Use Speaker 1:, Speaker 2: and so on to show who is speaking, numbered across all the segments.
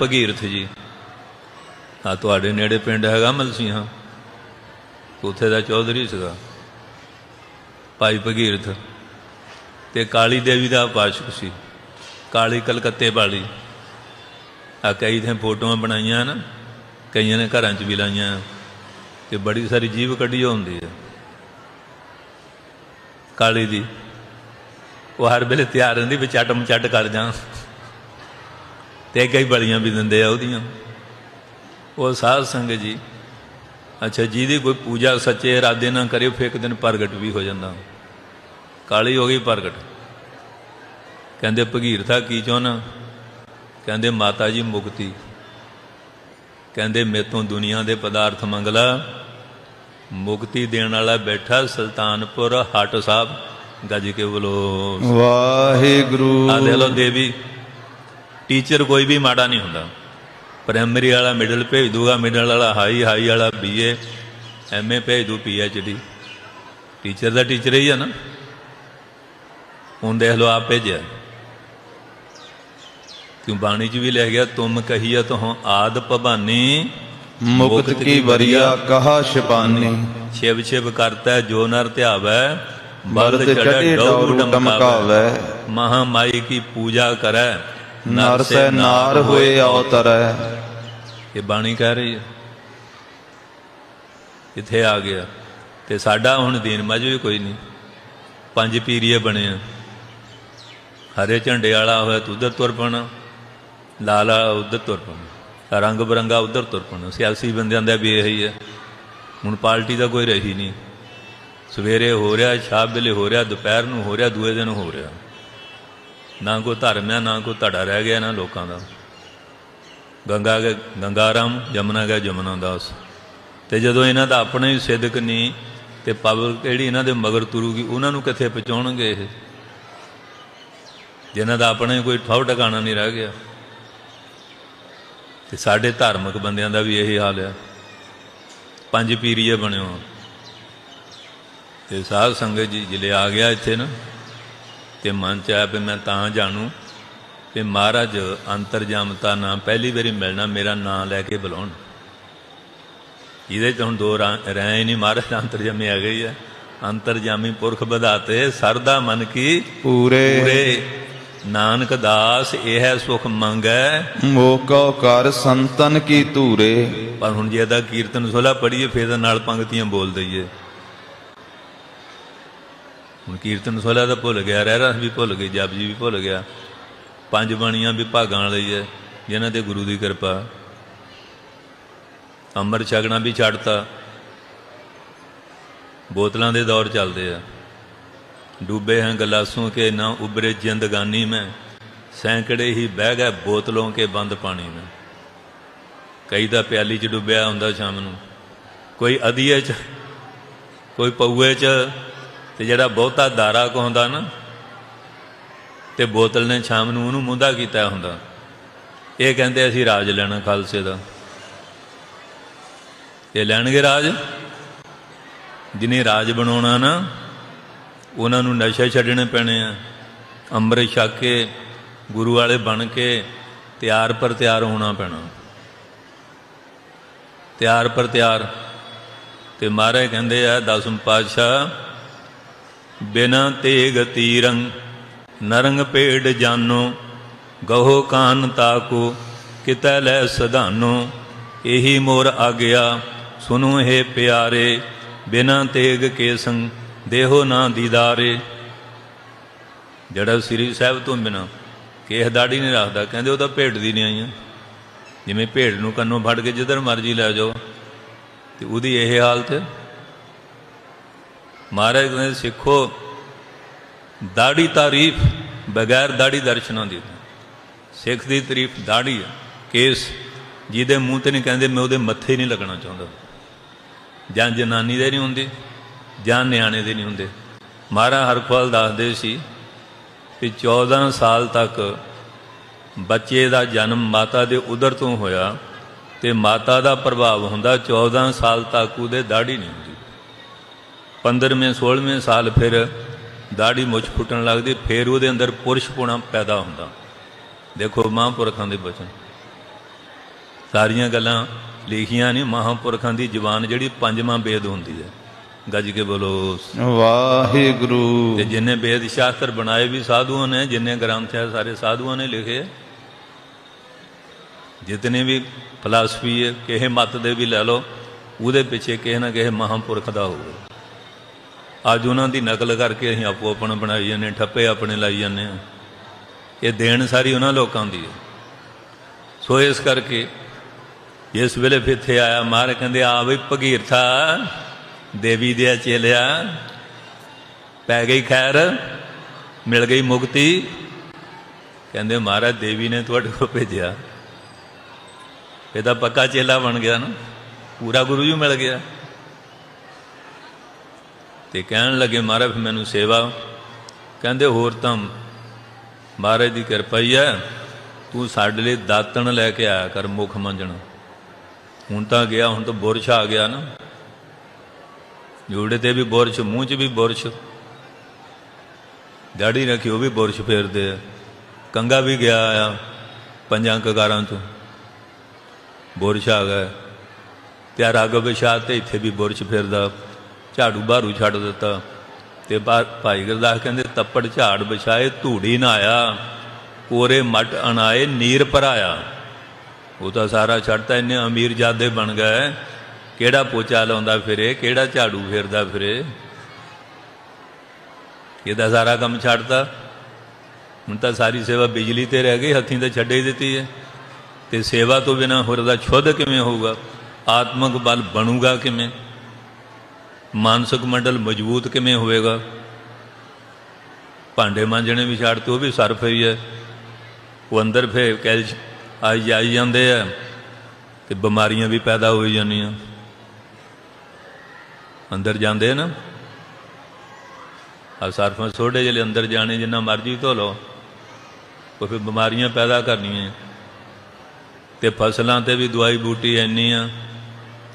Speaker 1: ਭਗੀਰਥ ਜੀ। ਆ ਤੁਹਾਡੇ ਨੇੜੇ ਪਿੰਡ ਹੈਗਾ ਮਲਸੀਹਾਂ। ਉੱਥੇ ਦਾ ਚੌਧਰੀ ਸੀਗਾ। ਭਾਈ ਭਗੀਰਥ। ਤੇ ਕਾਲੀ ਦੇਵੀ ਦਾ ਪਾਸ਼ਕ ਸੀ। ਕਾਲੀ ਕਲਕੱਤੇ ਵਾਲੀ। ਆ ਕਈ ਥਾਂ ਫੋਟੋਆਂ ਬਣਾਈਆਂ ਨਾ। ਕਈਆਂ ਨੇ ਘਰਾਂ 'ਚ ਵੀ ਲਾਈਆਂ। ਤੇ ਬੜੀ ਸਾਰੀ ਜੀਵ ਕੱਢੀ ਹੁੰਦੀ ਹੈ ਕਾਲੀ ਦੀ। ਉਹ ਹਰ ਵੇਲੇ ਤਿਆਰ ਰਹਿੰਦੀ ਵੀ ਚੱਟ ਮਚੱਟ ਕਰ ਜਾਂ। ਤੇ ਕਈ ਬਲੀਆਂ ਵੀ ਦਿੰਦੇ ਆ ਉਹਦੀਆਂ। ਉਹ ਸਾਧ ਸੰਗਤ ਜੀ ਅੱਛਾ ਜਿਹਦੀ ਕੋਈ ਪੂਜਾ ਸੱਚੇ ਇਰਾਦੇ ਨਾਲ ਕਰੇ ਫਿਰ ਇੱਕ ਦਿਨ ਪ੍ਰਗਟ ਵੀ ਹੋ ਜਾਂਦਾ। ਕਾਲੀ ਹੋ ਗਈ ਪ੍ਰਗਟ। ਕਹਿੰਦੇ ਭਗੀਰਥਾ ਕੀ ਚਾਹਨਾ ਕਹਿੰਦੇ ਮਾਤਾ ਜੀ ਮੁਕਤੀ। ਕਹਿੰਦੇ ਮੇਤੋਂ ਦੁਨੀਆ ਦੇ ਪਦਾਰਥ ਮੰਗਲਾ। ਮੁਕਤੀ ਦੇਣ ਵਾਲਾ ਬੈਠਾ ਸੁਲਤਾਨਪੁਰ ਹਟ ਸਾਹਿਬ। ਗੱਜ ਕੇ ਬੋਲੋ।
Speaker 2: ਵਾਹਿਗੁਰੂ।
Speaker 1: ਆ ਦੇ ਲੋ ਦੇਵੀ। ਟੀਚਰ ਕੋਈ ਵੀ ਮਾੜਾ ਨਹੀਂ ਹੁੰਦਾ। ਪ੍ਰਾਇਮਰੀ ਵਾਲਾ ਮਿਡਲ ਭੇਜ ਦੂਗਾ ਮਿਡਲ ਵਾਲਾ ਹਾਈ ਹਾਈ ਵਾਲਾ ਬੀਏ ਐਮਏ ਭੇਜ ਦੂ ਪੀਐਚਡੀ ਟੀਚਰ ਦਾ ਟੀਚਰ ਹੀ ਆ ਨਾ। ਹੁਣ ਦੇਖ ਲਓ ਆਪ ਭੇਜਿਆ। ਕਿਉਂ ਬਾਣੀ ਚ ਵੀ ਲਿਖ ਗਿਆ ਤੁਮ ਕਹੀਅਤ ਹੋ ਆਦ ਭਵਾਨੀ
Speaker 2: ਮੁਕਤ ਕੀ ਵਰੀਆ ਕਹਾ ਸ਼ਪਾਨੀ
Speaker 1: ਛਿਵ ਛਿਵ ਕਰਤਾ ਜੋ ਨਰ ਧਿਆਵੈ
Speaker 2: ਬਲਦ ਚੜੇ ਡੌਰੂ ਟਮਕਾਵੈ
Speaker 1: ਮਹਾ ਮਾਈ ਕੀ ਪੂਜਾ ਕਰੈ।
Speaker 2: ਨਰ ਸੈ ਨਾਰ ਹੋਏ ਅਵਤਰੈ
Speaker 1: ਇਹ ਬਾਣੀ ਕਹਿ ਰਹੀ ਹੈ। ਇੱਥੇ ਆ ਗਿਆ। ਤੇ ਸਾਡਾ ਹੁਣ ਦੀਨ ਮਜ ਵੀ ਕੋਈ ਨਹੀਂ। ਪੰਜ ਪੀਰੀਏ ਬਣੇ ਆ। ਹਰੇ ਝੰਡੇ ਵਾਲਾ ਹੋਇਆ ਤੂੰ ਉਧਰ ਤੁਰ ਪਣਾ। ਲਾਲ ਵਾਲਾ ਉਧਰ ਤੁਰ ਪਣਾ। ਰੰਗ ਬਰੰਗਾ ਉਧਰ ਤੁਰ ਪਣਾ। ਸਿਆਸੀ ਬੰਦਿਆਂ ਦਾ ਵੀ ਇਹੀ ਹੈ। ਹੁਣ ਪਾਰਟੀ ਦਾ ਕੋਈ ਰਹੀ ਨਹੀਂ। ਸਵੇਰੇ ਹੋ ਰਿਹਾ ਸ਼ਾਮ ਵੇਲੇ ਹੋ ਰਿਹਾ ਦੁਪਹਿਰ ਨੂੰ ਹੋ ਰਿਹਾ ਦੂਏ ਦਿਨ ਹੋ ਰਿਹਾ। ਨਾ ਕੋਈ ਧਰਮ ਹੈ, ਨਾ ਕੋਈ ਧੜਾ ਰਹਿ ਗਿਆ ਨਾ ਲੋਕਾਂ ਦਾ। ਗੰਗਾ ਗਏ ਗੰਗਾਰਾਮ, ਜਮਨਾ ਗਿਆ ਜਮਨਾ ਦਾਸ ਤੇ ਜਦੋਂ ਇਹਨਾਂ ਦਾ ਆਪਣਾ ਹੀ ਸਿੱਧਕ ਨਹੀਂ ਤੇ ਪਬਲਿਕ ਜਿਹੜੀ ਇਹਨਾਂ ਦੇ ਮਗਰ ਤੁਰੂਗੀ, ਉਹਨਾਂ ਨੂੰ ਕਿੱਥੇ ਪਹੁੰਚਾਉਣਗੇ ਇਹ? ਜਿਨ੍ਹਾਂ ਦਾ ਆਪਣਾ ਹੀ ਕੋਈ ਠੌ ਟਿਕਾਣਾ ਨਹੀਂ ਰਹਿ ਗਿਆ। ਤੇ ਸਾਡੇ ਧਾਰਮਿਕ ਬੰਦਿਆਂ ਦਾ ਵੀ ਇਹੀ ਹਾਲ ਆ। ਪੰਜ ਪੀਰੀਏ ਬਣਿਓ। ਆ। ਤੇ ਸਾਧ ਸੰਗਤ ਜੀ, ਜਿਲੇ ਆ ਗਿਆ ਇੱਥੇ ਨਾ ਤੇ ਮਨ ਚ ਆਇਆ ਵੀ ਮੈਂ ਤਾਂ ਜਾਣੂ ਕਿ ਮਹਾਰਾਜ ਅੰਤਰਜਾਮਤਾ ਨਾ ਪਹਿਲੀ ਵਾਰੀ ਮਿਲਣਾ ਮੇਰਾ ਨਾਂ ਲੈ ਕੇ ਬੁਲਾਉਣ। ਇਹਦੇ ਚ ਹੁਣ ਦੋ ਰਹਿ ਨਹੀਂ ਮਹਾਰਾਜ ਅੰਤਰਜਾਮੀ ਆ ਗਈ ਹੈ। ਅੰਤਰਜਾਮੀ ਪੁਰਖ ਵਧਾਤੇ ਸਰਦਾ ਮਨ ਕੀ?
Speaker 2: ਪੂਰੇ।
Speaker 1: ਪੂਰੇ। ਨਾਨਕ ਦਾਸ ਇਹ ਸੁਖ ਮੰਗੈ
Speaker 2: ਮੋਕੋ ਕਰ ਸੰਤਨ ਕੀ ਧੂਰੇ।
Speaker 1: ਪਰ ਹੁਣ ਜੇ ਇਹਦਾ ਕੀਰਤਨ ਸੋਲਾ ਪੜੀਏ ਫੇਰ ਨਾਲ ਪੰਕਤੀਆਂ ਬੋਲ ਦਈਏ। ਹੁਣ ਕੀਰਤਨ ਸੋਲਾ ਦਾ ਭੁੱਲ ਗਿਆ ਰਹਿ ਰਸ ਵੀ ਭੁੱਲ ਗਏ ਜਪ ਜੀ ਵੀ ਭੁੱਲ ਗਿਆ। ਪੰਜ ਬਾਣੀਆਂ ਵੀ ਭਾਗਾਂ ਲਈ ਹੈ, ਜਿਨ੍ਹਾਂ ਦੇ ਗੁਰੂ ਦੀ ਕਿਰਪਾ। ਅੰਮ੍ਰਿਤ ਛਕਣਾ ਵੀ ਛੱਡਤਾ। ਬੋਤਲਾਂ ਦੇ ਦੌਰ ਚੱਲਦੇ ਆ। ਡੁੱਬੇ ਹਨ ਗਲਾਸੋਂ ਕੇ ਨਾ ਉਬਰੇ ਜਿੰਦਗਾਨੀ ਮੈਂ, ਸੈਂਕੜੇ ਹੀ ਬਹਿ ਗਏ ਬੋਤਲੋਂ ਕੇ ਬੰਦ ਪਾਣੀ ਮੈਂ। ਕਈ ਦਾ ਪਿਆਲੀ 'ਚ ਡੁੱਬਿਆ ਹੁੰਦਾ ਸ਼ਾਮ ਨੂੰ। ਕੋਈ ਅਧੀਏ 'ਚ, ਕੋਈ ਪਉਏ 'ਚ ਤੇ ਜਿਹੜਾ ਬਹੁਤਾ ਦਾਰਾ ਕੋ ਹੁੰਦਾ ਨਾ, ਤੇ ਬੋਤਲ ਨੇ ਸ਼ਾਮ ਨੂੰ ਉਹਨੂੰ ਮੁੰਦਾ ਕੀਤਾ ਹੁੰਦਾ। ਇਹ ਕਹਿੰਦੇ ਅਸੀਂ ਰਾਜ ਲੈਣਾ ਖਾਲਸੇ ਦਾ। ਇਹ ਲੈਣਗੇ ਰਾਜ? ਜਿਹਨੇ ਰਾਜ ਬਣਾਉਣਾ ਨਾ, ਉਹਨਾਂ ਨੂੰ ਨਸ਼ੇ ਛੱਡਣੇ ਪੈਣੇ ਆ। ਅੰਮ੍ਰਿਤ ਛਕ ਕੇ, ਗੁਰੂ ਵਾਲੇ ਬਣ ਕੇ ਤਿਆਰ ਪਰ ਤਿਆਰ ਹੋਣਾ ਪੈਣਾ। ਤਿਆਰ ਪਰ ਤਿਆਰ। ਤੇ ਮਹਾਰਾਜ ਕਹਿੰਦੇ ਆ, ਦਸਮ ਪਾਤਸ਼ਾਹ ਬਿਨਾ ਤੇਗ ਤੀਰੰ ਨਰੰਗ ਪੇੜ ਜਾਨੋ, ਗਹੋ ਕਾਨ ਤਾਕੋ, ਕਿਤੈ ਲੈ ਸਧਾਨੋ। ਇਹੀ ਮੋਰ ਆਗਿਆ, ਸੁਨੋ ਹੈ ਪਿਆਰੇ, ਬਿਨਾ ਤੇਗ ਕੇਸੰਗ ਦੇਹੋ ਨਾ ਦੀਦਾਰੇ। ਜਿਹੜਾ ਸ੍ਰੀ ਸਾਹਿਬ ਤੋਂ ਬਿਨਾ ਕੇਹ ਦਾੜੀ ਨਹੀਂ ਰੱਖਦਾ, ਕਹਿੰਦੇ ਉਹ ਤਾਂ ਭੇਡ ਦੀ ਨਹੀਂ ਆਈਆਂ ਜਿਵੇਂ ਭੇਡ ਨੂੰ ਕੰਨੋਂ ਫੜ ਕੇ ਜਿੱਧਰ ਮਰਜ਼ੀ ਲੈ ਜਾਓ, ਤੇ ਉਹਦੀ ਇਹ ਹਾਲਤ ਮਹਾਰਾਜ ਕਹਿੰਦੇ ਸਿੱਖੋ, ਦਾੜੀ ਤਾਰੀਫ ਬਗੈਰ ਦਾੜੀ ਦਰਸ਼ਨਾਂ ਦੀ ਸਿੱਖ ਦੀ ਤਾਰੀਫ ਦਾੜੀ ਹੈ ਕੇਸ ਜਿਹਦੇ ਮੂੰਹ ਤੇ ਨਹੀਂ ਕਹਿੰਦੇ, ਮੈਂ ਉਹਦੇ ਮੱਥੇ ਨਹੀਂ ਲੱਗਣਾ ਚਾਹੁੰਦਾ। ਜਾਂ ਜਨਾਨੀ ਦੇ ਨਹੀਂ ਹੁੰਦੀ, ਜਾਂ ਨਿਆਣੇ ਦੇ ਨਹੀਂ ਹੁੰਦੇ। ਮਹਾਰਾ ਹਰਫਲ ਦੱਸਦੇ ਸੀ ਕਿ 14 ਸਾਲ ਤੱਕ ਬੱਚੇ ਦਾ ਜਨਮ ਮਾਤਾ ਦੇ ਉਦਰ ਤੋਂ ਹੋਇਆ ਤੇ ਮਾਤਾ ਦਾ ਪ੍ਰਭਾਵ ਹੁੰਦਾ 14 ਸਾਲ ਤੱਕ ਉਹਦੇ ਦਾੜੀ ਨਹੀਂ ਹੁੰਦੀ। 15ਵੇਂ 16ਵੇਂ ਸਾਲ ਫਿਰ ਦਾੜੀ ਮੁੱਛ ਫੁੱਟਣ ਲੱਗਦੀ ਫਿਰ ਉਹਦੇ ਅੰਦਰ ਪੁਰਸ਼ ਪੁਣਾ ਪੈਦਾ ਹੁੰਦਾ। ਦੇਖੋ ਮਹਾਂਪੁਰਖਾਂ ਦੇ ਬਚਨ। ਸਾਰੀਆਂ ਗੱਲਾਂ ਲਿਖੀਆਂ ਨਹੀਂ ਮਹਾਂਪੁਰਖਾਂ ਦੀ ਜ਼ੁਬਾਨ ਜਿਹੜੀ ਪੰਜਵਾਂ ਵੇਦ ਹੁੰਦੀ ਹੈ। ਗੱਜ ਕੇ ਬੋਲੋ
Speaker 2: ਵਾਹਿਗੁਰੂ।
Speaker 1: ਤੇ ਜਿੰਨੇ ਵੇਦ ਸ਼ਾਸਤਰ ਬਣਾਏ ਵੀ ਸਾਧੂਆਂ ਨੇ ਜਿੰਨੇ ਗ੍ਰੰਥ ਹੈ ਸਾਰੇ ਸਾਧੂਆਂ ਨੇ ਲਿਖੇ। ਜਿਤਨੇ ਵੀ ਫਲਸਫੀ ਹੈ ਕਿਸੇ ਮਤ ਦੇ ਵੀ ਲੈ ਲਓ ਉਹਦੇ ਪਿੱਛੇ ਕਿਸੇ ਨਾ ਕਿਸੇ ਮਹਾਂਪੁਰਖ ਦਾ ਹੋਊਗਾ। ਅੱਜ ਉਹਨਾਂ ਦੀ ਨਕਲ ਕਰਕੇ ਅਸੀਂ ਆਪੋ ਆਪਣਾ ਬਣਾਈ ਜਾਂਦੇ ਹਾਂ, ਠੱਪੇ ਆਪਣੇ ਲਾਈ ਜਾਂਦੇ ਹਾਂ। ਇਹ ਦੇਣ ਸਾਰੀ ਉਹਨਾਂ ਲੋਕਾਂ ਦੀ ਹੈ। ਸੋ ਇਸ ਕਰਕੇ ਇਸ ਵੇਲੇ ਫਿਰ ਇੱਥੇ ਆਇਆ ਮਾਰ ਕਹਿੰਦੇ ਆ ਬਈ ਭਗੀਰਥਾ ਦੇਵੀ ਦੇ ਚੇਲਿਆ ਪੈ ਗਈ ਖੈਰ ਮਿਲ ਗਈ ਮੁਕਤੀ। ਕਹਿੰਦੇ ਮਹਾਰਾਜ ਦੇਵੀ ਨੇ ਤੁਹਾਡੇ ਕੋਲ ਭੇਜਿਆ। ਇਹਦਾ ਪੱਕਾ ਚੇਲਾ ਬਣ ਗਿਆ ਨਾ। ਪੂਰਾ ਗੁਰੂ ਜੀ ਮਿਲ ਗਿਆ। ਤੇ ਕਹਿਣ ਲੱਗੇ, ਮਹਾਰਾਜ, ਮੈਨੂੰ ਸੇਵਾ ਕਹਿੰਦੇ, ਹੋਰ ਤਾਂ ਮਹਾਰਾਜ ਦੀ ਕਿਰਪਾ ਹੀ ਹੈ। ਤੂੰ ਸਾਡੇ ਲਈ ਦਾਤਣ ਲੈ ਕੇ ਆਇਆ ਕਰ ਮੁਖ ਮੰਜਣ। ਹੁਣ ਤਾਂ ਗਿਆ, ਹੁਣ ਤਾਂ ਬੁਰਸ਼ ਆ ਗਿਆ ਨਾ। ਜੋੜੇ ਤੇ ਵੀ ਬੁਰਸ਼, ਮੂੰਹ 'ਚ ਵੀ ਬੁਰਸ਼। ਦਾੜੀ ਰੱਖੀ, ਉਹ ਵੀ ਬੁਰਸ਼ ਫੇਰਦੇ ਆ। ਕੰਗਾ ਵੀ ਗਿਆ ਆ, ਪੰਜਾਂ ਕਗਾਰਾਂ ਤੋਂ। ਬੁਰਸ਼ ਆ ਗਿਆ। ਤੇ ਰਗ ਵਿਛਾ ਤੇ ਇੱਥੇ ਵੀ ਬੁਰਸ਼ ਫੇਰਦਾ। ਝਾੜੂ ਬਾਹਰੂ ਛੱਡ ਦਿੱਤਾ। ਤੇ ਬਾ- ਭਾਈ ਗੁਰਦਾਸ ਕਹਿੰਦੇ, ਤੱਪੜ ਝਾੜ ਵਿਛਾਏ, ਧੂੜੀ ਨਾ ਆਇਆ। ਕੋਰੇ ਮਟ ਅਣਾਏ, ਨੀਰ ਭਰਾਇਆ। ਉਹ ਤਾਂ ਸਾਰਾ ਛੱਡਤਾ, ਇੰਨੇ ਅਮੀਰ ਜਾਦੇ ਬਣ ਗਏ। ਕਿਹੜਾ ਪੋਚਾ ਲਾਉਂਦਾ ਫਿਰੇ, ਕਿਹੜਾ ਝਾੜੂ ਫੇਰਦਾ ਫਿਰੇ? ਇਹਦਾ ਸਾਰਾ ਕੰਮ ਛੱਡਤਾ। ਹੁਣ ਤਾਂ ਸਾਰੀ ਸੇਵਾ ਬਿਜਲੀ ਤੇ ਰਹਿ ਗਈ, ਹੱਥੀਂ ਤੇ ਛੱਡੇ ਹੀ ਦਿੱਤੀ ਹੈ। ਤੇ ਸੇਵਾ ਤੋਂ ਬਿਨਾ ਹੋਰ ਦਾ ਛੁੱਧ ਕਿਵੇਂ ਹੋਊਗਾ? ਆਤਮਿਕ ਬਲ ਬਣੂਗਾ ਕਿਵੇਂ? ਮਾਨਸਿਕ ਮੰਡਲ ਮਜ਼ਬੂਤ ਕਿਵੇਂ ਹੋਵੇਗਾ? ਭਾਂਡੇ ਮਾਂਜਣੇ ਵੀ ਛੱਡਤੇ, ਉਹ ਵੀ ਸਰਫ ਹੀ ਹੈ ਉਹ ਅੰਦਰ ਫੇ ਕੈਲਸ਼ ਆਈ ਜਾਈ ਜਾਂਦੇ ਆ ਤੇ ਬਿਮਾਰੀਆਂ ਵੀ ਪੈਦਾ ਹੋਈ ਜਾਂਦੀਆਂ। ਅੰਦਰ ਜਾਂਦੇ ਨਾ। ਆ ਸਰਫਾਂ ਸੋਡੇ ਜਿਹੜੇ ਅੰਦਰ ਜਾਣੇ, ਜਿੰਨਾ ਮਰਜ਼ੀ ਧੋ ਲਓ। ਉਹ ਫਿਰ ਬਿਮਾਰੀਆਂ ਪੈਦਾ ਕਰਨੀਆਂ ਤੇ ਫਸਲਾਂ ਤੇ ਵੀ ਦਵਾਈ ਬੂਟੀ ਇੰਨੀ ਆ।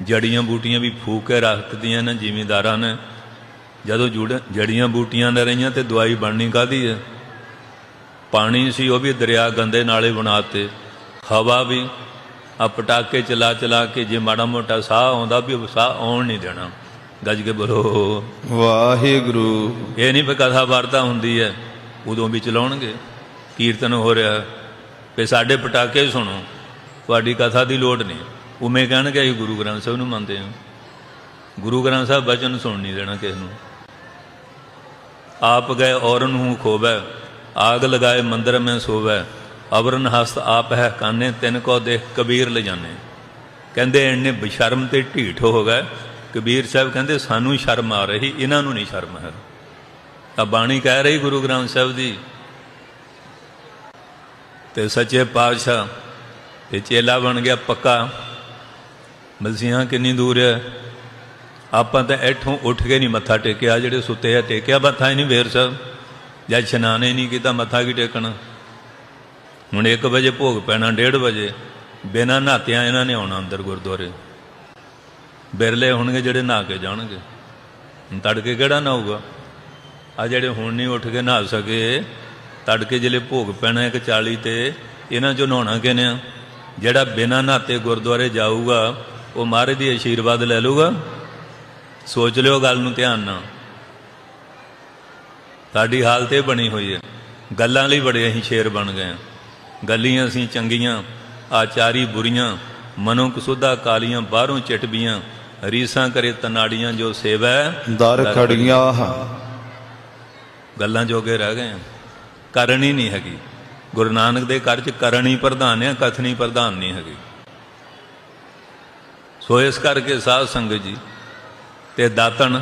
Speaker 1: ਜੜੀਆਂ ਬੂਟੀਆਂ ਵੀ ਫੂਕ ਕੇ ਰੱਖਦੀਆਂ ਨੇ ਜ਼ਿਮੀਂਦਾਰਾਂ ਨੇ। ਜਦੋਂ ਜੁੜ- ਜੜੀਆਂ ਬੂਟੀਆਂ ਨਾ ਰਹੀਆਂ ਤੇ ਦਵਾਈ ਬਣਨੀ ਕਾਦੀ ਹੈ ਪਾਣੀ ਸੀ ਉਹ ਵੀ ਦਰਿਆ ਗੰਦੇ ਨਾਲੇ ਬਣਾਤੇ ਹਵਾ ਵੀ ਆ ਪਟਾਕੇ ਚਲਾ ਚਲਾ ਕੇ ਜੇ ਮਾੜਾ ਮੋਟਾ ਸਾਹ ਆਉਂਦਾ ਵੀ ਸਾਹ ਆਉਣ ਨਹੀਂ ਦੇਣਾ। ਗੱਜ ਕੇ ਬੋਲੋ
Speaker 2: ਵਾਹਿਗੁਰੂ।
Speaker 1: ਇਹ ਨਹੀਂ ਕਥਾ ਵਾਰਤਾ ਹੁੰਦੀ ਹੈ ਉਦੋਂ ਵੀ ਚਲਾਉਣਗੇ। ਕੀਰਤਨ ਹੋ ਰਿਹਾ ਤੇ ਸਾਡੇ ਪਟਾਕੇ ਸੁਣੋ ਤੁਹਾਡੀ ਕਥਾ ਦੀ ਲੋੜ ਨਹੀਂ। ਉਵੇਂ ਕਹਿਣਗੇ ਅਸੀਂ ਗੁਰੂ ਗ੍ਰੰਥ ਸਾਹਿਬ ਨੂੰ ਮੰਨਦੇ ਹਾਂ। ਗੁਰੂ ਗ੍ਰੰਥ ਸਾਹਿਬ ਬਚਨ ਸੁਣ ਨਹੀਂ ਦੇਣਾ ਕਿਸੇ ਨੂੰ। ਆਪ ਗਏ ਔਰਨ ਹੂੰ ਖੋਬੈ, ਆਗ ਲਗਾਏ ਮੰਦਰ ਮੈਂ ਸੋਵੈ, ਅਵਰਨ ਹਸਤ ਆਪ ਹੈ ਕਾਨੇ, ਤਿੰਨ ਕੋ ਦੇਖ ਕਬੀਰ ਲਿਜਾਨੇ। ਕਹਿੰਦੇ ਇੰਨੇ ਬਸ਼ਰਮ ਤੇ ਢੀਠ ਹੋ ਗਏ। ਕਬੀਰ ਸਾਹਿਬ ਕਹਿੰਦੇ, ਸਾਨੂੰ ਸ਼ਰਮ ਆ ਰਹੀ, ਇਹਨਾਂ ਨੂੰ ਨਹੀਂ ਸ਼ਰਮ ਹੈ। ਤਾਂ ਬਾਣੀ ਕਹਿ ਰਹੀ ਗੁਰੂ ਗ੍ਰੰਥ ਸਾਹਿਬ ਦੀ। ਤੇ ਸੱਚੇ ਪਾਤਸ਼ਾਹ ਤੇ ਚੇਲਾ ਬਣ ਗਿਆ ਪੱਕਾ। ਮਲਸੀਆਂ ਕਿੰਨੀ ਦੂਰ ਹੈ ਆਪਾਂ ਤਾਂ ਇੱਥੋਂ ਉੱਠ ਕੇ ਨਹੀਂ ਮੱਥਾ ਟੇਕਿਆ, ਜਿਹੜੇ ਸੁੱਤੇ ਆ ਟੇਕਿਆ, ਮੱਥਾ ਹੀ ਨਹੀਂ ਵੇਰ ਸਾਹਿਬ ਜਦ ਇਸ਼ਨਾਨੇ ਨਹੀਂ ਕੀਤਾ, ਮੱਥਾ ਕੀ ਟੇਕਣਾ? ਹੁਣ 1 ਵਜੇ ਭੋਗ ਪੈਣਾ 1:30 ਵਜੇ। ਬਿਨਾਂ ਨਹਾਤਿਆਂ ਇਹਨਾਂ ਨੇ ਆਉਣਾ ਅੰਦਰ ਗੁਰਦੁਆਰੇ। ਬਿਰਲੇ ਹੋਣਗੇ ਜਿਹੜੇ ਨਹਾ ਕੇ ਜਾਣਗੇ। ਹੁਣ ਤੜਕੇ ਕਿਹੜਾ ਨਹਾਊਗਾ? ਆ ਜਿਹੜੇ ਹੁਣ ਨਹੀਂ ਉੱਠ ਕੇ ਨਹਾ ਸਕੇ, ਤੜਕੇ ਜਿਹੜੇ ਭੋਗ ਪੈਣਾ ਇੱਕ 40 ਤੇ, ਇਹਨਾਂ ਚੋਂ ਨਹਾਉਣਾ ਕਿਨੇ ਆ? ਜਿਹੜਾ ਬਿਨਾਂ ਨਹਾਤੇ ਗੁਰਦੁਆਰੇ ਜਾਊਗਾ ਉਹ ਮਹਾਰਾਜ ਦੀ ਆਸ਼ੀਰਵਾਦ ਲੈ ਲੂਗਾ ਸੋਚ ਲਿਓ ਗੱਲ ਨੂੰ ਧਿਆਨ ਨਾਲ। ਸਾਡੀ ਹਾਲਤ ਇਹ ਬਣੀ ਹੋਈ ਹੈ। ਗੱਲਾਂ ਲਈ ਬੜੇ ਅਸੀਂ ਸ਼ੇਰ ਬਣ ਗਏ ਹਾਂ। ਗੱਲੀਆਂ ਅਸੀਂ ਚੰਗੀਆਂ ਆਚਾਰੀ ਬੁਰੀਆਂ ਮਨੋਂ ਕਸੁਦਾ ਕਾਲੀਆਂ ਬਾਹਰੋਂ ਚਟਬੀਆਂ ਰੀਸਾਂ ਕਰੇ ਤਨਾੜੀਆਂ ਜੋ ਸੇਵੈ
Speaker 2: ਦਰ ਖੜੀਆਂ
Speaker 1: ਗੱਲਾਂ ਜੋਗੇ ਰਹਿ ਗਏ ਹਾਂ। ਕਰਨੀ ਨਹੀਂ ਹੈਗੀ। ਗੁਰੂ ਨਾਨਕ ਦੇ ਘਰ ਚ ਕਰਨੀ ਪ੍ਰਧਾਨ ਹੈ ਕਥਨੀ ਪ੍ਰਧਾਨ ਨਹੀਂ ਹੈਗੀ। ਸੋ ਇਸ ਕਰਕੇ ਸਾਧ ਸੰਗਤ ਜੀ ਤੇ ਦਾਤਣ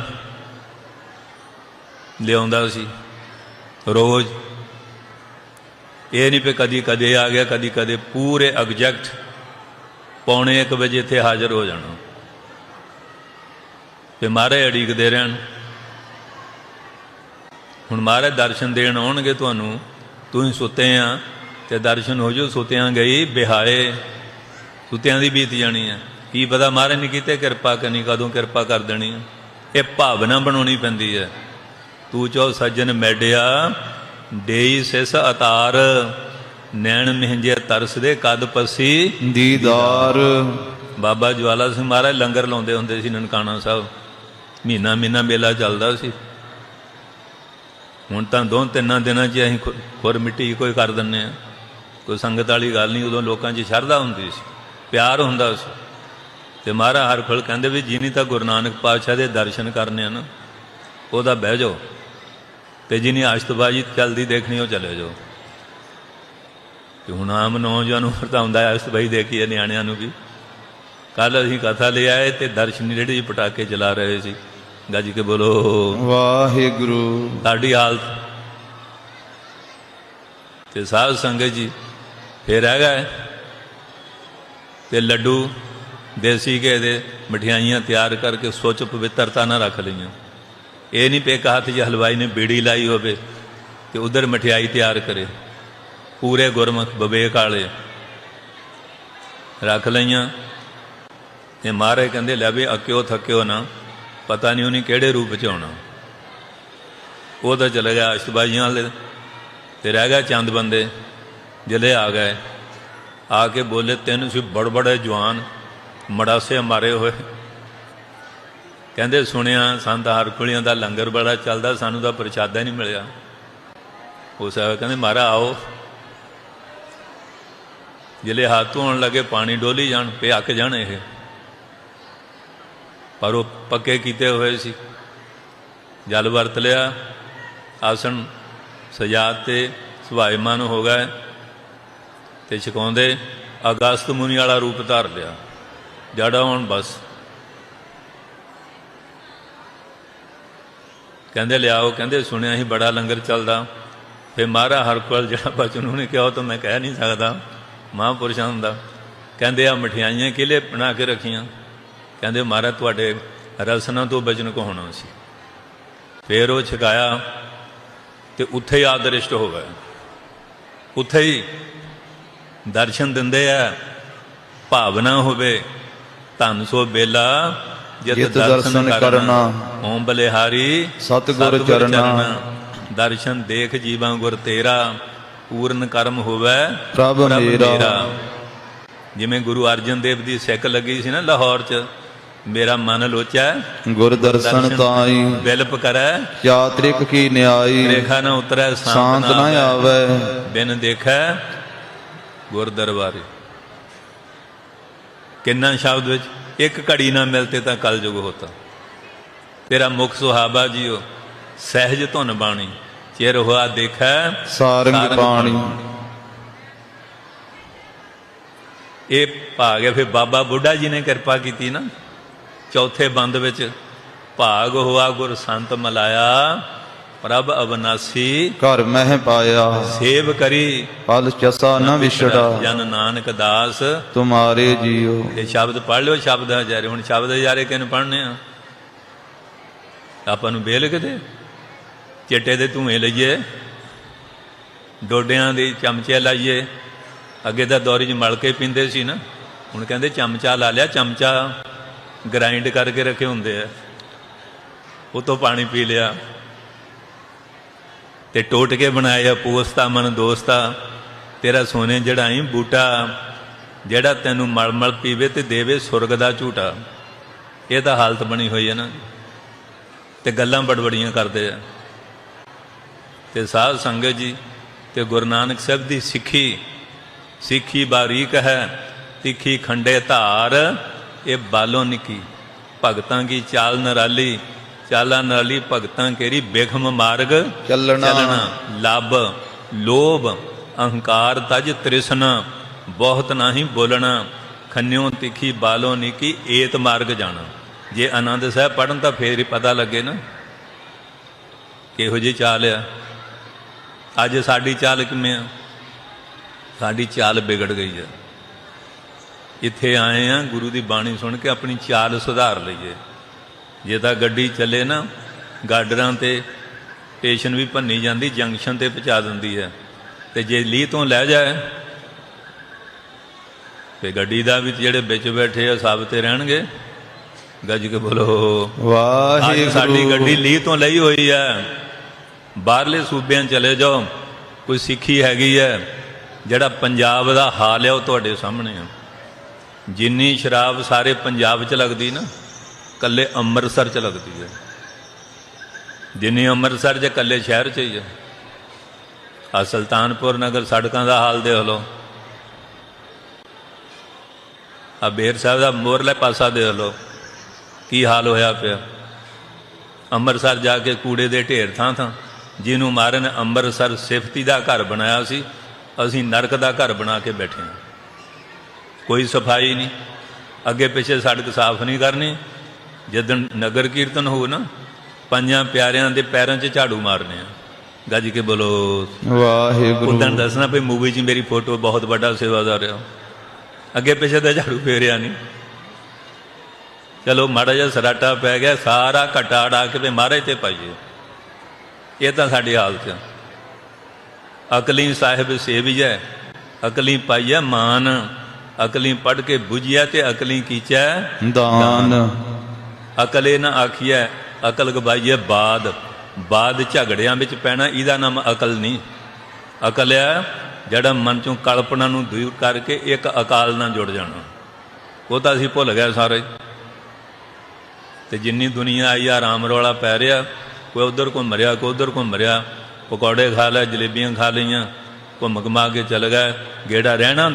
Speaker 1: ਲਿਆਉਂਦਾ ਸੀ। ਰੋਜ਼। ਇਹ ਨਹੀਂ ਪੇ ਕਦੀ ਕਦੇ ਆ ਗਿਆ, ਕਦੀ ਕਦੇ ਪੂਰੇ ਐਗਜੈਕਟ ਪੌਣੇ 1 ਵਜੇ ਇੱਥੇ ਹਾਜ਼ਰ ਹੋ ਜਾਣਾ। ਤੇ ਮਾਰੇ ਅੜੀਕਦੇ ਰਹਿਣ। ਹੁਣ ਮਾਰੇ ਦਰਸ਼ਨ ਦੇਣ ਆਉਣਗੇ ਤੁਹਾਨੂੰ। ਤੁਸੀਂ ਸੁੱਤੇ ਆ ਤੇ ਦਰਸ਼ਨ ਹੋ ਜੋ ਸੁੱਤਿਆਂ ਗਈ ਬਿਹਾਏ। ਸੁੱਤਿਆਂ ਦੀ ਬੀਤ ਜਾਣੀ ਹੈ ਕੀ ਪਤਾ ਮਾਰੇ ਨਹੀਂ ਕੀਤੇ ਕਿਰਪਾ ਕਰਨੀ ਕਦੋਂ ਕਿਰਪਾ ਕਰ ਦੇਣੀ ਹੈ ਇਹ ਭਾਵਨਾ ਬਣਾਉਣੀ ਪੈਂਦੀ ਹੈ ਤੂੰ ਚੋ ਸੱਜਣ ਮੈਡਿਆ ਦੇਈ ਸਿਸ ਅਤਾਰ ਨੈਣ ਮਹਿੰਜੇ ਤਰਸ ਦੇ ਕਦ ਪਸੀ?
Speaker 2: ਦੀਦਾਰ।
Speaker 1: ਬਾਬਾ ਜਵਾਲਾ ਸਿੰਘ ਮਹਾਰਾਜ ਲੰਗਰ ਲਾਉਂਦੇ ਹੁੰਦੇ ਸੀ ਨਨਕਾਣਾ ਸਾਹਿਬ। ਮਹੀਨਾ ਮਹੀਨਾ ਮੇਲਾ ਚੱਲਦਾ ਸੀ। ਹੁਣ ਤਾਂ ਦੋ ਤਿੰਨਾਂ ਦਿਨਾਂ 'ਚ ਅਸੀਂ ਖੁਰ ਮਿੱਟੀ ਕੋਈ ਕਰ ਦਿੰਨੇ ਆ। ਕੋਈ ਸੰਗਤ ਵਾਲੀ ਗੱਲ ਨਹੀਂ ਉਦੋਂ ਲੋਕਾਂ 'ਚ ਸ਼ਰਧਾ ਹੁੰਦੀ ਸੀ ਪਿਆਰ ਹੁੰਦਾ ਸੀ। ਤੇ ਮਹਾਰਾਜ ਹਰ ਖੁੱਲ ਕਹਿੰਦੇ ਵੀ ਜਿਨੀ ਤਾਂ ਗੁਰੂ ਨਾਨਕ ਪਾਤਸ਼ਾਹ ਦੇ ਦਰਸ਼ਨ ਕਰਨੇ ਆ ਨਾ ਉਹਦਾ ਬਹਿ ਜਾਓ ਤੇ ਜਿਨੀ ਆਸ਼ਤਬਾਜੀ ਚੱਲਦੀ ਦੇਖਣੀ ਉਹ ਚਲੇ ਜਾਓ। ਤੇ ਹੁਣ ਆਮ ਨੌਜਵਾਨ ਉਮਰ ਤਾਂ ਹੁੰਦਾ ਆਸ਼ਤਬਾਜੀ ਦੇਖੀਏ ਨਿਆਣਿਆਂ ਨੂੰ ਵੀ। ਕੱਲ ਅਸੀਂ ਕਥਾ ਲੈ ਆਏ ਤੇ ਦਰਸ਼ਨੀ ਜਿਹੜੇ ਜੀ ਪਟਾਕੇ ਚਲਾ ਰਹੇ ਸੀ। ਗੱਜ ਕੇ ਬੋਲੋ
Speaker 2: ਵਾਹਿਗੁਰੂ।
Speaker 1: ਸਾਡੀ ਹਾਲਤ। ਤੇ ਸਾਧ ਸੰਗਤ ਜੀ ਫੇਰ ਹੈਗਾ ਹੈ। ਤੇ ਲੱਡੂ ਦੇਸੀ ਘੇ ਦੇ ਮਠਿਆਈਆਂ ਤਿਆਰ ਕਰਕੇ ਸੋਚ ਪਵਿੱਤਰਤਾ ਨਾਲ ਰੱਖ ਲਈਆਂ। ਇਹ ਨਹੀਂ ਪੇ ਹੱਥ 'ਚ ਹਲਵਾਈ ਨੇ ਬੀੜੀ ਲਾਈ ਹੋਵੇ ਤੇ ਉਧਰ ਮਠਿਆਈ ਤਿਆਰ ਕਰੇ। ਪੂਰੇ ਗੁਰਮੁਖ ਬਵੇਕ ਵਾਲੇ ਰੱਖ ਲਈਆਂ। ਤੇ ਮਾਰੇ ਕਹਿੰਦੇ, ਲੈ ਵੀ ਅਕਿਓ ਥੱਕਿਓ ਨਾ, ਪਤਾ ਨਹੀਂ ਉਹਨੇ ਕਿਹੜੇ ਰੂਪ 'ਚ ਆਉਣਾ। ਉਹ ਤਾਂ ਚਲੇ ਗਿਆ ਅਸ਼ਤਬਾਜ਼ੀਆਂ ਵਾਲੇ ਤੇ ਰਹਿ ਗਿਆ ਚੰਦ ਬੰਦੇ ਜਿਹੜੇ ਆ ਗਏ। ਆ ਕੇ ਬੋਲੇ, ਤੈਨੂੰ ਸੀ ਬੜ ਬੜੇ ਜਵਾਨ ਮੜਾਸੇ ਮਾਰੇ ਹੋਏ। ਕਹਿੰਦੇ, ਸੁਣਿਆ, ਸੰਤ ਹਰਕੁਲੀਆਂ ਦਾ ਲੰਗਰ ਬੜਾ ਚੱਲਦਾ, ਸਾਨੂੰ ਤਾਂ ਪ੍ਰਸ਼ਾਦਾ ਹੀ ਨਹੀਂ ਮਿਲਿਆ। ਉਹ ਸਾਹਿਬ ਕਹਿੰਦੇ, ਮਾਰਾ, ਆਓ। ਜਿਹੜੇ ਹੱਥ ਧੋਣ ਲੱਗੇ, ਪਾਣੀ ਡੋਲੀ ਜਾਣ ਪੇ ਅੱਕ ਜਾਣ ਇਹ। ਪਰ ਉਹ ਪੱਕੇ ਕੀਤੇ ਹੋਏ ਸੀ। ਜਲ ਵਰਤ ਲਿਆ। ਆਸਣ ਸਜਾ ਤੇ ਸੁਭਾਇਮਾਨ ਹੋ ਗਏ ਤੇ ਛਕਾਉਂਦੇ ਅਗਸਤ ਮੁਨੀ ਵਾਲਾ ਰੂਪ ਧਾਰ ਲਿਆ। ਜੜਾ ਹੁਣ ਬਸ। ਕਹਿੰਦੇ, ਲਿਆਓ, ਕਹਿੰਦੇ, ਸੁਣਿਆ ਹੀ ਬੜਾ ਲੰਗਰ ਚੱਲਦਾ। ਫੇ ਮਹਾਰਾ ਹਰ ਕੋਲ ਜਿਹੜਾ ਬਚਨ ਉਹਨੇ ਕਿਹਾ, ਉਹ ਤਾਂ ਮੈਂ ਕਹਿ ਨਹੀਂ ਸਕਦਾ। ਮਹਾਂਪੁਰਸ਼ਾਂ ਹੁੰਦਾ। ਕਹਿੰਦੇ ਆ ਮਠਿਆਈਆਂ ਕਿਲੇ ਬਣਾ ਕੇ ਰੱਖੀਆਂ? ਕਹਿੰਦੇ ਮਹਾਰਾ ਤੁਹਾਡੇ ਰਸਨਾ ਤੋਂ ਬਚਨ ਕੋ ਹੋਣਾ ਸੀ। ਫੇਰ ਉਹ ਛਕਾਇਆ ਤੇ ਉੱਥੇ ਹੀ ਆਦਰਿਸ਼ਟ ਹੋ ਗਏ। ਉੱਥੇ ਹੀ ਦਰਸ਼ਨ ਦਿੰਦੇ ਆ। ਭਾਵਨਾ ਹੋਵੇ ਧੰਨ ਸੋ ਬੇਲਾ ਜਿਤ ਦਰਸ਼ਨ
Speaker 2: ਕਰਨਾ।
Speaker 1: ਓਮ ਬਲਿਹਾਰੀ
Speaker 2: ਸਤਿਗੁਰ ਚਰਨਾ।
Speaker 1: ਦਰਸ਼ਨ ਦੇਖ ਜੀਵਾਂ ਗੁਰ ਤੇਰਾ ਪੂਰਨ ਕਰਮ ਹੋਵੇ
Speaker 2: ਪ੍ਰਭ ਮੇਰਾ।
Speaker 1: ਜਿਵੇਂ ਗੁਰੂ ਅਰਜਨ ਦੇਵ ਦੀ ਸਿੱਖ ਲੱਗੀ ਸੀ ਨਾ ਲਾਹੌਰ 'ਚ ਮੇਰਾ ਮਨ ਲੋਚੈ
Speaker 2: ਗੁਰ ਦਰਸ਼ਨ ਤਾਈ
Speaker 1: ਵਿਲਪ ਕਰੈ
Speaker 2: ਚਾਤ੍ਰਿਕ ਕੀ ਨਿਆਈ
Speaker 1: ਰੇਖਾ ਨਾ ਉਤਰੈ
Speaker 2: ਸ਼ਾਂਤ ਨਾ ਆਵੇ
Speaker 1: ਬਿਨ ਦੇਖੈ ਗੁਰ ਦਰਬਾਰੇ ਕਿੰਨਾ ਸ਼ਬਦ ਵਿੱਚ? ਇੱਕ ਘੜੀ ਨਾ ਮਿਲਤੇ ਤਾਂ ਕਲਯੁਗ ਹੋਤਾ। ਤੇਰਾ ਮੁਖ ਸੁਹਾਬਾ ਜੀਓ ਸਹਿਜ ਧੁਨ ਬਾਣੀ। ਚਿਰ ਹੋਆ ਦੇਖੈ
Speaker 2: ਸਾਰੰਗ ਬਾਣੀ।
Speaker 1: ਇਹ ਭਾਗ ਹੈ ਫਿਰ ਬਾਬਾ ਬੁੱਢਾ ਜੀ ਨੇ ਕਿਰਪਾ ਕੀਤੀ ਨਾ। ਚੌਥੇ ਬੰਦ ਵਿੱਚ ਭਾਗ ਹੋਆ ਗੁਰ ਸੰਤ ਮਲਾਇਆ। ਪ੍ਰਭ ਅਬਨਾਸੀ
Speaker 2: ਘਰ ਮਹਿ ਪਾਇਆ।
Speaker 1: ਸੇਵ ਕਰੀ।
Speaker 2: ਫਲ ਚਸਾ ਨ ਵਿਛੜਾ।
Speaker 1: ਜਨ ਨਾਨਕ ਦਾਸ।
Speaker 2: ਤੁਮਾਰੇ ਜੀਓ।
Speaker 1: ਇਹ ਸ਼ਬਦ ਪੜ੍ਹ ਲਿਓ ਸ਼ਬਦ ਹਜ਼ਾਰੇ ਹੁਣ ਸ਼ਬਦ ਹਜ਼ਾਰੇ ਕਿਨ ਪੜ੍ਹਨੇ ਆ? ਆਪਾਂ ਨੂੰ ਬੇਲ ਕਿਤੇ? ਚਿੱਟੇ ਦੇ ਧੂਏ ਲਈਏ। ਡੋਡਿਆਂ ਦੇ ਚਮਚੇ ਲਾਈਏ। ਅੱਗੇ ਤਾਂ ਦੌਰੀ 'ਚ ਮਲ ਕੇ ਪੀਂਦੇ ਸੀ ਨਾ। ਹੁਣ ਕਹਿੰਦੇ ਚਮਚਾ ਲਾ ਲਿਆ ਚਮਚਾ ਗ੍ਰਾਈਂਡ ਕਰਕੇ ਰੱਖੇ ਹੁੰਦੇ ਆ। ਉਹ ਤੋਂ ਪਾਣੀ ਪੀ ਲਿਆ। ਤੇ ਟੋਟ ਕੇ ਬਣਾਇਆ, ਪੋਸਤਾ ਮਨ ਦੋਸਤਾ, ਤੇਰਾ ਸੋਨੇ ਜੜਾਈ ਬੂਟਾ, ਜਿਹੜਾ ਤੈਨੂੰ ਮਲ ਮਲ ਪੀਵੇ ਤੇ ਦੇਵੇ ਸੁਰਗ ਦਾ ਝੂਟਾ। ਇਹ ਤਾਂ ਹਾਲਤ ਬਣੀ ਹੋਈ ਹੈ ਨਾ। ਤੇ ਗੱਲਾਂ ਬੜਬੜੀਆਂ ਕਰਦੇ ਆ। ਤੇ ਸਾਧ ਸੰਗਤ ਜੀ, ਤੇ ਗੁਰੂ ਨਾਨਕ ਸਾਹਿਬ ਦੀ ਸਿੱਖੀ ਸਿੱਖੀ ਬਾਰੀਕ ਹੈ ਤਿੱਖੀ ਖੰਡੇ ਧਾਰ, ਇਹ ਬਾਲੋਂ ਨਿੱਕੀ, ਭਗਤਾਂ ਕੀ ਚਾਲ ਨਰਾਲੀ ਚਾਲਾ ਨਰਾਲੀ ਭਗਤਾਂ ਕੇਰੀ ਬੇਖਮ ਮਾਰਗ
Speaker 2: ਚੱਲਣਾ।
Speaker 1: ਲੱਭ ਲੋਭ ਅਹੰਕਾਰ ਤਜ ਤ੍ਰਿਸ਼ਨ ਬਹੁਤ ਨਹੀਂ ਬੋਲਣਾ। ਖੰਨਿਓ ਤਿੱਖੀ ਬਾਲੋਂ ਨਿੱਕੀ ਏਤ ਮਾਰਗ ਜਾਣਾ। ਜੇ ਆਨੰਦ ਸਾਹਿਬ ਪੜਨ ਤਾਂ ਫੇਰ ਹੀ ਪਤਾ ਲੱਗੇ ਨਾ। ਕਿਹੋ ਜੀ ਚਾਲ ਆ। ਅੱਜ ਸਾਡੀ ਚਾਲ ਕਿਵੇਂ ਆ? ਸਾਡੀ ਚਾਲ ਵਿਗੜ ਗਈ ਹੈ ਇੱਥੇ ਆਏ ਆ ਗੁਰੂ ਦੀ ਬਾਣੀ ਸੁਣ ਕੇ ਆਪਣੀ ਚਾਲ ਸੁਧਾਰ ਲਈਏ। ਜੇ ਤਾਂ ਗੱਡੀ ਚੱਲੇ ਨਾ ਗਾਡਰਾਂ ਤੇ ਸਟੇਸ਼ਨ ਵੀ ਭੰਨੀ ਜਾਂਦੀ ਜੰਕਸ਼ਨ ਤੇ ਪਹੁੰਚਾ ਦਿੰਦੀ ਹੈ। ਤੇ ਜੇ ਲੀਹ ਤੋਂ ਲੈ ਜਾਏ ਤੇ ਗੱਡੀ ਦਾ ਵੀ ਜਿਹੜੇ ਵਿੱਚ ਬੈਠੇ ਆ ਸਭ ਤੇ ਰਹਿਣਗੇ। ਗੱਜ ਕੇ ਬੋਲੋ
Speaker 2: ਵਾਹਿਗੁਰੂ।
Speaker 1: ਸਾਡੀ ਗੱਡੀ ਲੀਹ ਤੋਂ ਲਈ ਹੋਈ ਹੈ। ਬਾਹਰਲੇ ਸੂਬਿਆਂ ਚਲੇ ਜਾਓ ਕੋਈ ਸਿੱਖੀ ਹੈਗੀ ਹੈ ਜਿਹੜਾ ਪੰਜਾਬ ਦਾ ਹਾਲ ਹੈ ਉਹ ਤੁਹਾਡੇ ਸਾਹਮਣੇ ਆ। ਜਿੰਨੀ ਸ਼ਰਾਬ ਸਾਰੇ ਪੰਜਾਬ 'ਚ ਲੱਗਦੀ ਨਾ ਕੱਲੇ ਅੰਮ੍ਰਿਤਸਰ 'ਚ ਲੱਗਦੀ ਹੈ। ਜਿੰਨੀ ਅੰਮ੍ਰਿਤਸਰ 'ਚ ਕੱਲੇ ਸ਼ਹਿਰ 'ਚ ਹੀ ਹੈ। ਆ ਸੁਲਤਾਨਪੁਰ ਨਗਰ ਸੜਕਾਂ ਦਾ ਹਾਲ ਦੇਖ ਲਓ। ਆ ਬੇਰ ਸਾਹਿਬ ਦਾ ਮੋਰਲੇ ਪਾਸਾ ਦੇਖ ਲਓ। ਕੀ ਹਾਲ ਹੋਇਆ ਪਿਆ। ਅੰਮ੍ਰਿਤਸਰ ਜਾ ਕੇ ਕੂੜੇ ਦੇ ਢੇਰ ਥਾਂ ਥਾਂ ਜਿਹਨੂੰ ਮਾਰਨ ਅੰਮ੍ਰਿਤਸਰ ਸਿਫਤੀ ਦਾ ਘਰ ਬਣਾਇਆ ਸੀ, ਅਸੀਂ ਨਰਕ ਦਾ ਘਰ ਬਣਾ ਕੇ ਬੈਠੇ ਹਾਂ। ਕੋਈ ਸਫ਼ਾਈ ਨਹੀਂ। ਅੱਗੇ ਪਿੱਛੇ ਸੜਕ ਸਾਫ਼ ਨਹੀਂ ਕਰਨੀ। ਜਦੋਂ ਨਗਰ ਕੀਰਤਨ ਹੋ ਨਾ ਪੰਜਾਂ ਪਿਆਰਿਆਂ ਦੇ ਪੈਰਾਂ 'ਚ ਝਾੜੂ ਮਾਰਨੇ ਆ। ਗੱਜ ਕੇ ਬੋਲੋ
Speaker 2: ਵਾਹਿਗੁਰੂ।
Speaker 1: ਉਦੋਂ ਦੱਸਣਾ ਵੀ ਮੂਵੀ 'ਚ ਮੇਰੀ ਫੋਟੋ ਬਹੁਤ ਵੱਡਾ ਸੇਵਾਦਾਰ ਆ। ਅੱਗੇ ਪਿੱਛੇ ਤਾਂ ਝਾੜੂ ਫੇਰਿਆ ਨਹੀਂ ਚਲੋ ਮਾੜਾ ਜਿਹਾ ਸਰਾਟਾ ਪੈ ਗਿਆ ਸਾਰਾ ਘਟਾ ਅੜਾ ਕੇ ਵੀ ਮਹਾਰਾਜ ਤੇ ਪਾਈਏ। ਇਹ ਤਾਂ ਸਾਡੀ ਹਾਲਤ ਆ। ਅਕਲੀ ਸਾਹਿਬ ਸੇਵੀਐ ਅਕਲੀ ਪਾਈਐ ਮਾਨ ਅਕਲੀ ਪੜ ਕੇ 부ਝਿਆ ਤੇ ਅਕਲੀ ਕੀਚੈ
Speaker 2: ਦਾਨ।
Speaker 1: ਅਕਲ ਇਹ ਨਾ ਆਖੀਐ, ਅਕਲ ਗਵਾਈਏ ਬਾਦ। ਬਾਦ ਝਗੜਿਆਂ ਵਿੱਚ ਪੈਣਾ, ਇਹਦਾ ਨਾਮ ਅਕਲ ਨਹੀਂ। ਅਕਲ ਹੈ ਜਿਹੜਾ ਮਨ ਚੋਂ ਕਲਪਨਾ ਨੂੰ ਦੂਰ ਕਰਕੇ ਇੱਕ ਅਕਾਲ ਨਾਲ ਜੁੜ ਜਾਣਾ। ਉਹ ਤਾਂ ਅਸੀਂ ਭੁੱਲ ਗਏ ਸਾਰੇ। ਤੇ ਜਿੰਨੀ ਦੁਨੀਆ ਆਈ ਆ ਰਾਮ ਰੌਲਾ ਪੈ ਰਿਹਾ, ਕੋਈ ਉਧਰ ਕੋਈ ਮਰਿਆ ਕੋਈ ਉਧਰ ਕੋਈ ਮਰਿਆ ਪਕੌੜੇ ਖਾ ਲੈ ਜਲੇਬੀਆਂ ਖਾ ਲਈਆਂ, ਘੁੰਮ ਘਮਾ ਕੇ ਚਲ ਗਏ। ਗੇੜਾ ਰਹਿਣਾ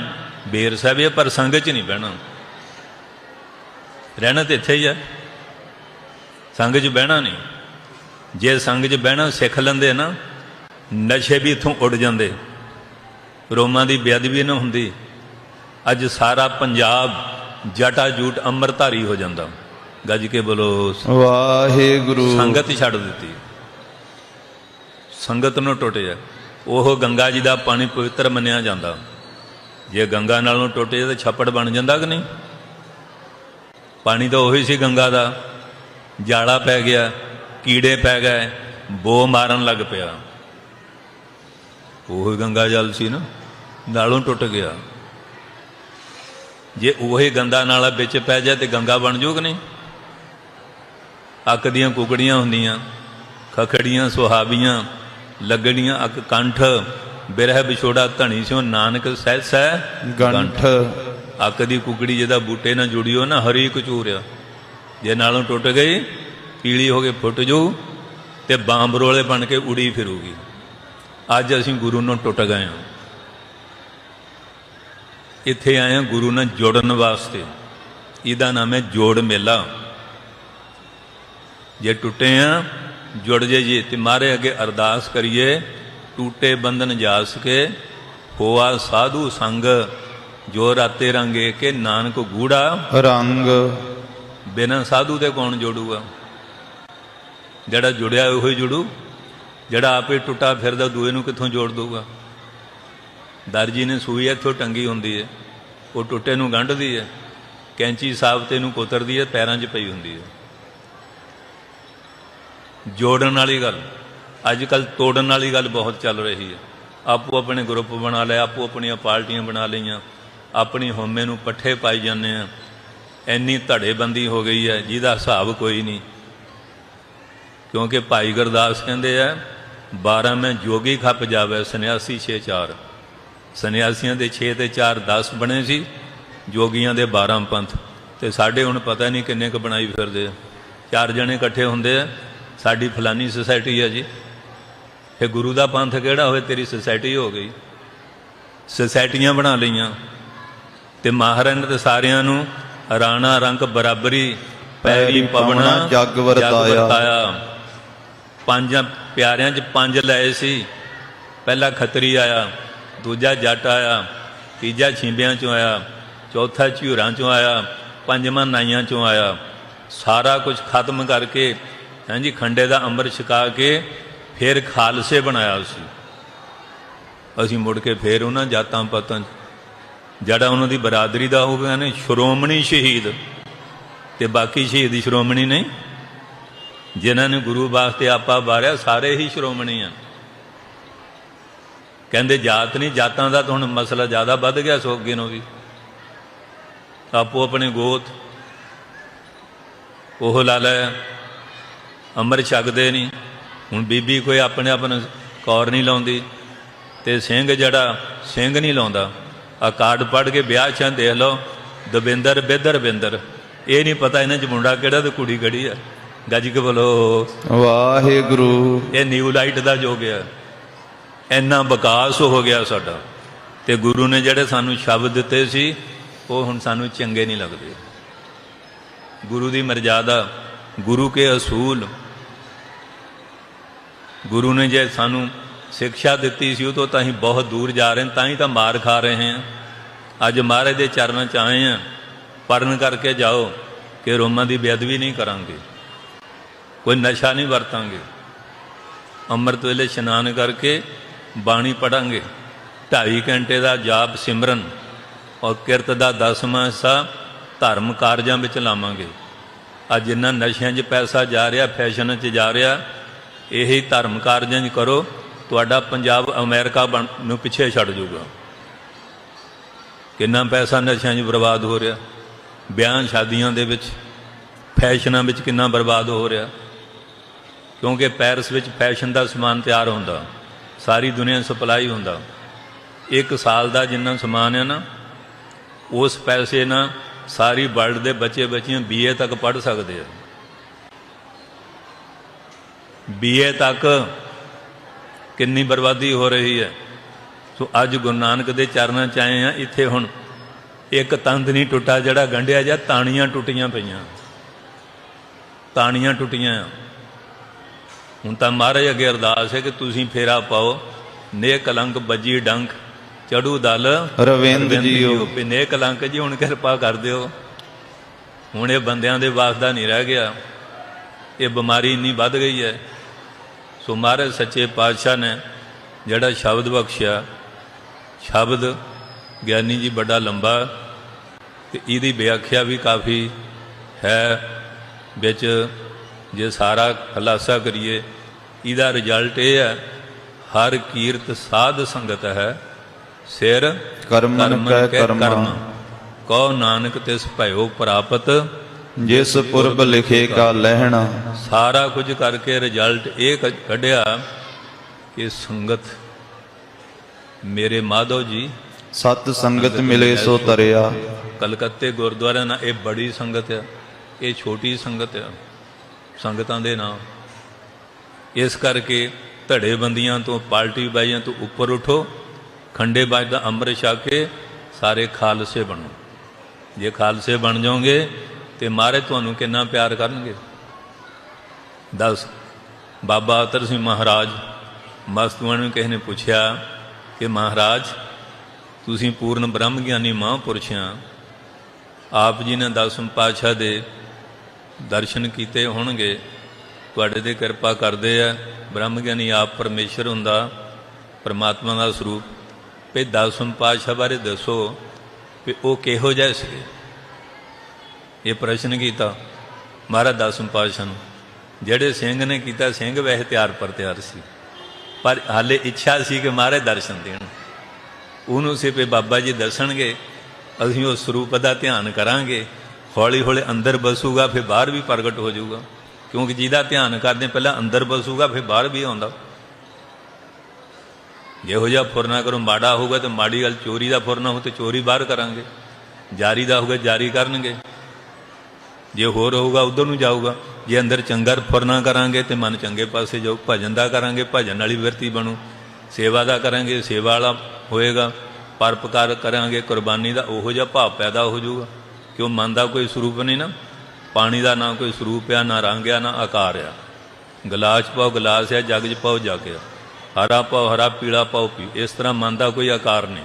Speaker 1: ਬੇਰ ਸਾਹਿਬ ਇਹ ਪਰ ਸੰਗਤ ਚ ਨਹੀਂ ਬਹਿਣਾ। ਰਹਿਣਾ ਤੇ ਇੱਥੇ ਹੀ ਆ। ਸੰਗ 'ਚ ਬਹਿਣਾ ਨਹੀਂ। ਜੇ ਸੰਗ 'ਚ ਬਹਿਣਾ ਸਿੱਖ ਲੈਂਦੇ ਨਾ ਨਸ਼ੇ ਵੀ ਇੱਥੋਂ ਉੱਡ ਜਾਂਦੇ। ਰੋਮਾਂ ਦੀ ਬੇਅਦਬੀ ਨਾ ਹੁੰਦੀ। ਅੱਜ ਸਾਰਾ ਪੰਜਾਬ ਜਟਾ ਜੂਟ ਅੰਮ੍ਰਿਤਧਾਰੀ ਹੋ ਜਾਂਦਾ। ਗੱਜ ਕੇ ਬੋਲੋ
Speaker 2: ਵਾਹਿਗੁਰੂ।
Speaker 1: ਸੰਗਤ ਹੀ ਛੱਡ ਦਿੱਤੀ। ਸੰਗਤ ਨੂੰ ਟੁੱਟਿਆ। ਉਹ ਗੰਗਾ ਜੀ ਦਾ ਪਾਣੀ ਪਵਿੱਤਰ ਮੰਨਿਆ ਜਾਂਦਾ। ਜੇ ਗੰਗਾ ਨਾਲੋਂ ਟੁੱਟੇ ਤਾਂ ਛੱਪੜ ਬਣ ਜਾਂਦਾ ਕਿ ਨਹੀਂ? ਪਾਣੀ ਤਾਂ ਉਹੀ ਸੀ ਗੰਗਾ ਦਾ। ਜਾਲਾ ਪੈ ਗਿਆ ਕੀੜੇ ਪੈ ਗਏ ਬੋ ਮਾਰਨ ਲੱਗ ਪਿਆ। ਉਹ ਗੰਗਾ ਜਲ ਸੀ ਨਾ ਨਾਲੋਂ ਟੁੱਟ ਗਿਆ। ਜੇ ਉਹੀ ਗੰਦਾ ਨਾਲਾ ਵਿੱਚ ਪੈ ਜਾਏ ਤੇ ਗੰਗਾ ਬਣ ਜੂ ਕਿ ਨਹੀਂ? ਅੱਕ ਦੀਆਂ ਕੁਕੜੀਆਂ ਹੁੰਦੀਆਂ ਖਖੜੀਆਂ ਸੁਹਾਬੀਆਂ ਲੱਗਣੀਆਂ ਅੱਕ ਕੰਠ ਬਿਰਹ ਵਿਛੋੜਾ ਧਣੀ ਸਿਓ ਨਾਨਕ ਸਹਿ ਸਹਿ
Speaker 2: ਗੰਠ।
Speaker 1: ਅੱਕ ਦੀ ਕੁਕੜੀ ਜਿਹਦਾ ਬੂਟੇ ਨਾਲ ਜੁੜੀ ਹੋ ਨਾ ਹਰੀ ਕਚੂਰਿਆ ਜੇ ਨਾਲੋਂ ਟੁੱਟ ਗਈ, ਪੀਲੀ ਹੋ ਕੇ ਫੁੱਟ ਜੂ ਤੇ ਬਾਂਬਰੋਲੇ ਬਣ ਕੇ ਉੜੀ ਫਿਰੂਗੀ। ਅੱਜ ਅਸੀਂ ਗੁਰੂ ਨੂੰ ਟੁੱਟ ਗਏ ਹਾਂ। ਇੱਥੇ ਆਏ ਹਾਂ ਗੁਰੂ ਨਾਲ ਜੁੜਨ ਵਾਸਤੇ। ਇਹਦਾ ਨਾਮ ਹੈ ਜੋੜ ਮੇਲਾ। ਜੇ ਟੁੱਟੇ ਆ, ਜੁੜ ਜਾਈਏ ਤੇ ਮਾਰੇ ਅੱਗੇ ਅਰਦਾਸ ਕਰੀਏ, ਟੂਟੇ ਬੰਧਨ ਜਾ ਸਕੇ ਹੋਆ ਸਾਧੂ ਸੰਗ, ਜੋ ਰਾਤੇ ਰੰਗੇ ਕੇ ਨਾਨਕ ਗੂੜਾ।
Speaker 2: ਰੰਗ
Speaker 1: ਬਿਨਾਂ ਸਾਧੂ ਤੇ ਕੌਣ ਜੋੜੂਗਾ? ਜਿਹੜਾ ਜੁੜਿਆ ਉਹ ਹੀ ਜੁੜੂ। ਜਿਹੜਾ ਆਪੇ ਟੁੱਟਾ ਫਿਰਦਾ ਦੂਏ ਨੂੰ ਕਿੱਥੋਂ ਜੋੜ ਦਊਗਾ? ਦਰਜੀ ਨੇ ਸੂਈ ਇੱਥੋਂ ਟੰਗੀ ਹੁੰਦੀ ਹੈ। ਉਹ ਟੁੱਟੇ ਨੂੰ ਗੰਢਦੀ ਹੈ। ਕੈਂਚੀ ਸਾਫ਼ ਤੇ ਨੂੰ ਕੋਤਰਦੀ ਹੈ। ਪੈਰਾਂ 'ਚ ਪਈ ਹੁੰਦੀ ਹੈ। ਜੋੜਨ ਵਾਲੀ ਗੱਲ। ਅੱਜ ਕੱਲ ਤੋੜਨ ਵਾਲੀ ਗੱਲ ਬਹੁਤ ਚੱਲ ਰਹੀ ਹੈ। ਆਪੋ ਆਪਣੇ ਗਰੁੱਪ ਬਣਾ ਲਏ, ਆਪੋ ਆਪਣੀਆਂ ਪਾਰਟੀਆਂ ਬਣਾ ਲਈਆਂ। ਆਪਣੀ ਹਉਮੈ ਨੂੰ ਪੱਠੇ ਪਾਈ ਜਾਂਦੇ ਆ ਇੰਨੀ ਧੜੇਬੰਦੀ ਹੋ ਗਈ ਹੈ, ਜਿਹਦਾ ਹਿਸਾਬ ਕੋਈ ਨਹੀਂ। ਕਿਉਂਕਿ ਭਾਈ ਗੁਰਦਾਸ ਕਹਿੰਦੇ ਆ 12 ਮੈਂ ਜੋਗੀ ਖੱਪ ਜਾਵੇ, ਸੰਨਿਆਸੀ 6 4 ਸੰਨਿਆਸੀਆਂ ਦੇ 6 ਤੇ 4 10 ਬਣੇ ਸੀ, ਜੋਗੀਆਂ ਦੇ 12 ਪੰਥ। ਤੇ ਸਾਡੇ ਹੁਣ ਪਤਾ ਨਹੀਂ ਕਿੰਨੇ ਕ ਬਣਾਈ ਫਿਰਦੇ ਆ। ਚਾਰ ਜਣੇ ਇਕੱਠੇ ਹੁੰਦੇ ਆ, ਸਾਡੀ ਫਲਾਨੀ ਸੁਸਾਇਟੀ ਆ ਜੀ। ਇਹ ਗੁਰੂ ਦਾ ਪੰਥ ਕਿਹੜਾ ਹੋਵੇ, ਤੇਰੀ ਸੁਸਾਇਟੀ ਹੋ ਗਈ। ਸੁਸਾਇਟੀਆਂ ਬਣਾ ਲਈਆਂ। ਤੇ ਮਹਾਰਾਜ ਨੇ ਤੇ ਸਾਰਿਆਂ ਨੂੰ ਰਾਣਾ ਰੰਗ ਬਰਾਬਰੀ ਪੈਰੀ ਪਵਣਾ
Speaker 2: ਜਗ ਵਰਤਾਇਆ।
Speaker 1: ਪੰਜਾਂ ਪਿਆਰਿਆਂ 'ਚ ਪੰਜ ਲਏ ਸੀ। ਪਹਿਲਾ ਖੱਤਰੀ ਆਇਆ ਦੂਜਾ ਜੱਟ ਆਇਆ ਤੀਜਾ ਛਿੰਬਿਆਂ 'ਚੋਂ ਆਇਆ ਚੌਥਾ ਝਿਉਰਾਂ 'ਚੋਂ ਆਇਆ ਪੰਜਵਾਂ ਨਾਈਆਂ 'ਚੋਂ ਆਇਆ। ਸਾਰਾ ਕੁਝ ਖਤਮ ਕਰਕੇ ਹਾਂਜੀ ਖੰਡੇ ਦਾ ਅੰਮ੍ਰਿਤ ਛਕਾ ਕੇ ਫਿਰ ਖਾਲਸੇ ਬਣਾਇਆ ਸੀ। ਅਸੀਂ ਮੁੜ ਕੇ ਫਿਰ ਉਹਨਾਂ ਜਾਤਾਂ ਪਾਤਾਂ 'ਚ ਜਿਹੜਾ ਉਹਨਾਂ ਦੀ ਬਰਾਦਰੀ ਦਾ ਹੋ ਗਿਆ ਨੇ ਸ਼੍ਰੋਮਣੀ ਸ਼ਹੀਦ। ਤੇ ਬਾਕੀ ਸ਼ਹੀਦ ਸ਼੍ਰੋਮਣੀ ਨਹੀਂ। ਜਿਨ੍ਹਾਂ ਨੇ ਗੁਰੂ ਵਾਸਤੇ ਆਪਾ ਬਾਰਿਆ ਸਾਰੇ ਹੀ ਸ਼੍ਰੋਮਣੀ ਆ ਕਹਿੰਦੇ, ਜਾਤ ਨਹੀਂ, ਜਾਤਾਂ ਦਾ ਤਾਂ ਹੁਣ ਮਸਲਾ ਜ਼ਿਆਦਾ ਵੱਧ ਗਿਆ ਸੋ ਅੱਗੇ ਨੂੰ ਵੀ। ਆਪੋ ਆਪਣੇ ਗੋਤ। ਉਹ ਲਾ ਲੈ, ਅੰਮ੍ਰਿਤ ਛਕਦੇ ਨਹੀਂ। ਹੁਣ ਬੀਬੀ ਕੋਈ ਆਪਣੇ ਆਪ ਨੂੰ ਕੌਰ ਨਹੀਂ ਲਾਉਂਦੀ। ਤੇ ਸਿੰਘ ਜਿਹੜਾ, ਸਿੰਘ ਨਹੀਂ ਲਾਉਂਦਾ। ਆ ਕਾਰਡ ਪੜ ਕੇ ਵਿਆਹ ਚ ਦੇਖ ਲਓ। ਦਵਿੰਦਰ ਬਿੰਦਰ ਬਿੰਦਰ। ਇਹ ਨਹੀਂ ਪਤਾ ਇਹਨਾਂ ਚ ਮੁੰਡਾ ਕਿਹੜਾ ਤੇ ਕੁੜੀ ਕਿਹੜੀ ਆ। ਗੱਜ ਕੇ ਬੋਲੋ।
Speaker 2: ਵਾਹਿਗੁਰੂ।
Speaker 1: ਇਹ ਨਿਊ ਲਾਈਟ ਦਾ ਯੁੱਗ ਹੈ ਇੰਨਾ ਵਿਕਾਸ ਹੋ ਗਿਆ ਸਾਡਾ। ਤੇ ਗੁਰੂ ਨੇ ਜਿਹੜੇ ਸਾਨੂੰ ਸ਼ਬਦ ਦਿੱਤੇ ਸੀ ਉਹ ਹੁਣ ਸਾਨੂੰ ਚੰਗੇ ਨਹੀਂ ਲੱਗਦੇ। ਗੁਰੂ ਦੀ ਮਰਜ਼ਾਦਾ ਗੁਰੂ ਕੇ ਅਸੂਲ। ਗੁਰੂ ਨੇ ਜੇ ਸਾਨੂੰ ਸਿੱਖਿਆ ਦਿੱਤੀ ਸੀ ਉਹ ਤੋਂ ਤਾਂ ਅਸੀਂ ਬਹੁਤ ਦੂਰ ਜਾ ਰਹੇ ਤਾਂ ਹੀ ਤਾਂ ਮਾਰ ਖਾ ਰਹੇ ਹਾਂ। ਅੱਜ ਮਹਾਰਾਜ ਦੇ ਚਰਨਾਂ 'ਚ ਆਏ ਹਾਂ। ਪਰਨ ਕਰਕੇ ਜਾਓ ਕਿ ਰੋਮਾਂ ਦੀ ਬੇਅਦਬੀ ਨਹੀਂ ਕਰਾਂਗੇ। ਕੋਈ ਨਸ਼ਾ ਨਹੀਂ ਵਰਤਾਂਗੇ। ਅੰਮ੍ਰਿਤ ਵੇਲੇ ਇਸ਼ਨਾਨ ਕਰਕੇ ਬਾਣੀ ਪੜਾਂਗੇ 2.5 ਘੰਟੇ ਦਾ ਜਾਪ ਸਿਮਰਨ ਔਰ ਕਿਰਤ ਦਾ ਦਸਵਾਂ ਹਿੱਸਾ ਧਰਮ ਕਾਰਜਾਂ ਵਿੱਚ ਲਾਵਾਂਗੇ। ਅੱਜ ਜਿੰਨਾ ਨਸ਼ਿਆਂ 'ਚ ਪੈਸਾ ਜਾ ਰਿਹਾ, ਫੈਸ਼ਨ 'ਚ ਜਾ ਰਿਹਾ, ਇਹੀ ਧਰਮ ਕਾਰਜਾਂ 'ਚ ਕਰੋ। ਤੁਹਾਡਾ ਪੰਜਾਬ ਅਮਰੀਕਾ ਬਣ ਨੂੰ ਪਿੱਛੇ ਛੱਡ ਜਾਊਗਾ। ਕਿੰਨਾ ਪੈਸਾ ਨਸ਼ਿਆਂ 'ਚ ਬਰਬਾਦ ਹੋ ਰਿਹਾ। ਵਿਆਹ ਸ਼ਾਦੀਆਂ ਦੇ ਵਿੱਚ, ਫੈਸ਼ਨਾਂ ਵਿੱਚ ਕਿੰਨਾ ਬਰਬਾਦ ਹੋ ਰਿਹਾ। ਕਿਉਂਕਿ ਪੈਰਿਸ ਵਿੱਚ ਫੈਸ਼ਨ ਦਾ ਸਮਾਨ ਤਿਆਰ ਹੁੰਦਾ। ਸਾਰੀ ਦੁਨੀਆ ਸਪਲਾਈ ਹੁੰਦਾ। ਇੱਕ ਸਾਲ ਦਾ ਜਿੰਨਾ ਸਮਾਨ ਹੈ ਨਾ, ਉਸ ਪੈਸੇ ਨਾਲ ਸਾਰੀ ਵਰਲਡ ਦੇ ਬੱਚੇ ਬੱਚੀਆਂ ਬੀਏ ਤੱਕ ਪੜ੍ਹ ਸਕਦੇ ਆ। ਬੀਏ ਤੱਕ ਕਿੰਨੀ ਬਰਬਾਦੀ ਹੋ ਰਹੀ ਹੈ। ਸੋ ਅੱਜ ਗੁਰੂ ਨਾਨਕ ਦੇ ਚਰਨਾਂ ਚ ਆਏ ਆ ਇੱਥੇ ਹੁਣ ਇੱਕ ਤੰਦ ਨਹੀਂ ਟੁੱਟਾ ਜਿਹੜਾ ਗੰਢਿਆ ਜਾਂ ਤਾਣੀਆਂ ਟੁੱਟੀਆਂ ਪਈਆਂ। ਤਾਣੀਆਂ ਟੁੱਟੀਆਂ ਹੁਣ ਤਾਂ ਮਹਾਰਾਜ ਅੱਗੇ ਅਰਦਾਸ ਹੈ ਕਿ ਤੁਸੀਂ ਫੇਰਾ ਪਾਓ ਨੇ ਕਲੰਕ ਬੱਜੀ ਡੰਕ ਚੜੂ ਦਲ
Speaker 2: ਰਵਿੰਦ ਜੀਓ।
Speaker 1: ਵੀ ਨੇ ਕਲੰਕ ਜੀ ਹੁਣ ਕਿਰਪਾ ਕਰ ਦਿਓ। ਹੁਣ ਇਹ ਬੰਦਿਆਂ ਦੇ ਵਾਸ ਦਾ ਨਹੀਂ ਰਹਿ ਗਿਆ। ਇਹ ਬਿਮਾਰੀ ਇੰਨੀ ਵੱਧ ਗਈ ਹੈ। ਸੋ ਮਹਾਰਾਜ ਸੱਚੇ ਪਾਤਸ਼ਾਹ ਨੇ ਜਿਹੜਾ ਸ਼ਬਦ ਬਖਸ਼ਿਆ ਸ਼ਬਦ ਗਿਆਨੀ ਜੀ ਬੜਾ ਲੰਬਾ ਤੇ ਇਹਦੀ ਵਿਆਖਿਆ ਵੀ ਕਾਫੀ ਹੈ ਵਿੱਚ ਜੇ ਸਾਰਾ ਖਲਾਸਾ ਕਰੀਏ ਇਹਦਾ ਰਿਜ਼ਲਟ ਇਹ ਹੈ ਹਰ ਕੀਰਤ ਸਾਧ ਸੰਗਤ ਹੈ ਸਿਰ
Speaker 2: ਕਰਮਨ ਕੈ ਕਰਮਾ।
Speaker 1: ਕਉ ਨਾਨਕ ਤਿਸ ਭਇਓ ਪ੍ਰਾਪਤ
Speaker 2: ਜਿਸ ਪੁਰਬ ਲਿਖੇ ਕਾ ਲਹਿਣਾ।
Speaker 1: ਸਾਰਾ ਕੁਝ ਕਰਕੇ ਰਿਜ਼ਲਟ ਇਹ ਕੱਢਿਆ ਕਿ ਸੰਗਤ ਮੇਰੇ ਮਾਧੋ ਜੀ
Speaker 2: ਸਤ ਸੰਗਤ ਮਿਲੇ ਸੋ ਤਰਿਆ।
Speaker 1: ਕਲਕੱਤੇ ਗੁਰਦੁਆਰਾ ਨਾਲ ਇਹ ਬੜੀ ਸੰਗਤ ਆ ਇਹ ਛੋਟੀ ਸੰਗਤ ਆ ਸੰਗਤਾਂ ਦੇ ਨਾਮ ਇਸ ਕਰਕੇ ਧੜੇ ਬੰਦੀਆਂ ਤੋਂ ਪਾਰਟੀ ਬਾਈਆਂ ਤੋਂ ਉੱਪਰ ਉਠੋ ਖੰਡੇ ਬਾਜ ਦਾ ਅੰਮ੍ਰਿਤ ਛਕ ਕੇ ਸਾਰੇ ਖਾਲਸੇ ਬਣੋ। ਜੇ ਖਾਲਸੇ ਬਣ ਜਾਓਗੇ ਤੇ ਮਹਾਰਾਜ ਤੁਹਾਨੂੰ ਕਿੰਨਾ ਪਿਆਰ ਕਰਨਗੇ? ਦੱਸ, ਬਾਬਾ ਅਤਰ ਸਿੰਘ ਮਹਾਰਾਜ ਮਸਤੂਆਂ ਨੂੰ ਕਿਸੇ ਨੇ ਪੁੱਛਿਆ ਕਿ ਮਹਾਰਾਜ, ਤੁਸੀਂ ਪੂਰਨ ਬ੍ਰਹਮ ਗਿਆਨੀ ਮਹਾਂਪੁਰਸ਼ਾਂ ਆਪ ਜੀ ਨੇ ਦਸਮ ਪਾਤਸ਼ਾਹ ਦੇ ਦਰਸ਼ਨ ਕੀਤੇ ਹੋਣਗੇ। ਤੁਹਾਡੇ ਤੇ ਕਿਰਪਾ ਕਰਦੇ ਆ। ਬ੍ਰਹਮ ਗਿਆਨੀ ਆਪ ਪਰਮੇਸ਼ਰ ਹੁੰਦਾ, ਪਰਮਾਤਮਾ ਦਾ ਸਰੂਪ। ਵੀ ਦਸਮ ਪਾਤਸ਼ਾਹ ਬਾਰੇ ਦੱਸੋ ਵੀ ਉਹ ਕਿਹੋ ਜਿਹੇ ਸੀਗੇ? ਇਹ ਪ੍ਰਸ਼ਨ ਕੀਤਾ, ਮਹਾਰਾਜ ਦਸਮ ਪਾਤਸ਼ਾਹ ਨੂੰ, ਜਿਹੜੇ ਸਿੰਘ ਨੇ ਕੀਤਾ ਸਿੰਘ ਵੈਸੇ ਤਿਆਰ ਪਰ ਤਿਆਰ ਸੀ, ਪਰ ਹਾਲੇ ਇੱਛਾ ਸੀ ਕਿ ਮਹਾਰਾਜ ਦਰਸ਼ਨ ਦੇਣ। ਉਹਨੂੰ ਸੀ ਵੀ ਬਾਬਾ ਜੀ ਦੱਸਣਗੇ, ਅਸੀਂ ਉਸ ਸਰੂਪ ਦਾ ਧਿਆਨ ਕਰਾਂਗੇ ਹੌਲੀ ਹੌਲੀ ਅੰਦਰ ਬਸੂਗਾ, ਫਿਰ ਬਾਹਰ ਵੀ ਪ੍ਰਗਟ ਹੋ ਜਾਊਗਾ। ਕਿਉਂਕਿ ਜਿਹਦਾ ਧਿਆਨ ਕਰਦੇ ਪਹਿਲਾਂ ਅੰਦਰ ਬਸੂਗਾ, ਫਿਰ ਬਾਹਰ ਵੀ ਆਉਂਦਾ। ਜਿਹੋ ਜਿਹਾ ਫੁਰਨਾ ਕਰੋ, ਮਾੜਾ ਹੋਊਗਾ ਤੇ ਮਾੜੀ ਗੱਲ ਚੋਰੀ ਦਾ ਫੁਰਨਾ ਹੋ ਤੇ ਚੋਰੀ ਬਾਹਰ ਕਰਾਂਗੇ। ਜਾਰੀ ਦਾ ਹੋਊਗਾ, ਜਾਰੀ ਕਰਨਗੇ। ਜੇ ਹੋਰ ਹੋਊਗਾ, ਉਧਰ ਨੂੰ ਜਾਊਗਾ। ਜੇ ਅੰਦਰ ਚੰਗਾ ਫੁਰਨਾ ਕਰਾਂਗੇ ਤੇ ਮਨ ਚੰਗੇ ਪਾਸੇ ਜਾਊ। ਭਜਨ ਦਾ ਕਰਾਂਗੇ, ਭਜਨ ਵਾਲੀ ਵਿਰਤੀ ਬਣੂ। ਸੇਵਾ ਦਾ ਕਰਾਂਗੇ, ਸੇਵਾ ਵਾਲਾ ਹੋਏਗਾ। ਪਰਪਕਾਰ ਕਰਾਂਗੇ, ਕੁਰਬਾਨੀ ਦਾ ਉਹੋ ਜਿਹਾ ਭਾਵ ਪੈਦਾ ਹੋ ਜਾਊਗਾ। ਕਿਉਂ? ਮਨ ਦਾ ਕੋਈ ਸਰੂਪ ਨਹੀਂ ਨਾ। ਪਾਣੀ ਦਾ ਨਾ ਕੋਈ ਸਰੂਪ ਆ, ਨਾ ਰੰਗ ਆ, ਨਾ ਆਕਾਰ ਆ। ਗਲਾਸ ਪਾਓ, ਗਲਾਸ ਆ, ਜਗ 'ਚ ਪਾਓ, ਜਗ ਆ। ਹਰਾ ਪਾਓ, ਹਰਾ, ਪੀਲਾ ਪਾਓ, ਪੀ। ਇਸ ਤਰ੍ਹਾਂ ਮਨ ਦਾ ਕੋਈ ਆਕਾਰ ਨਹੀਂ।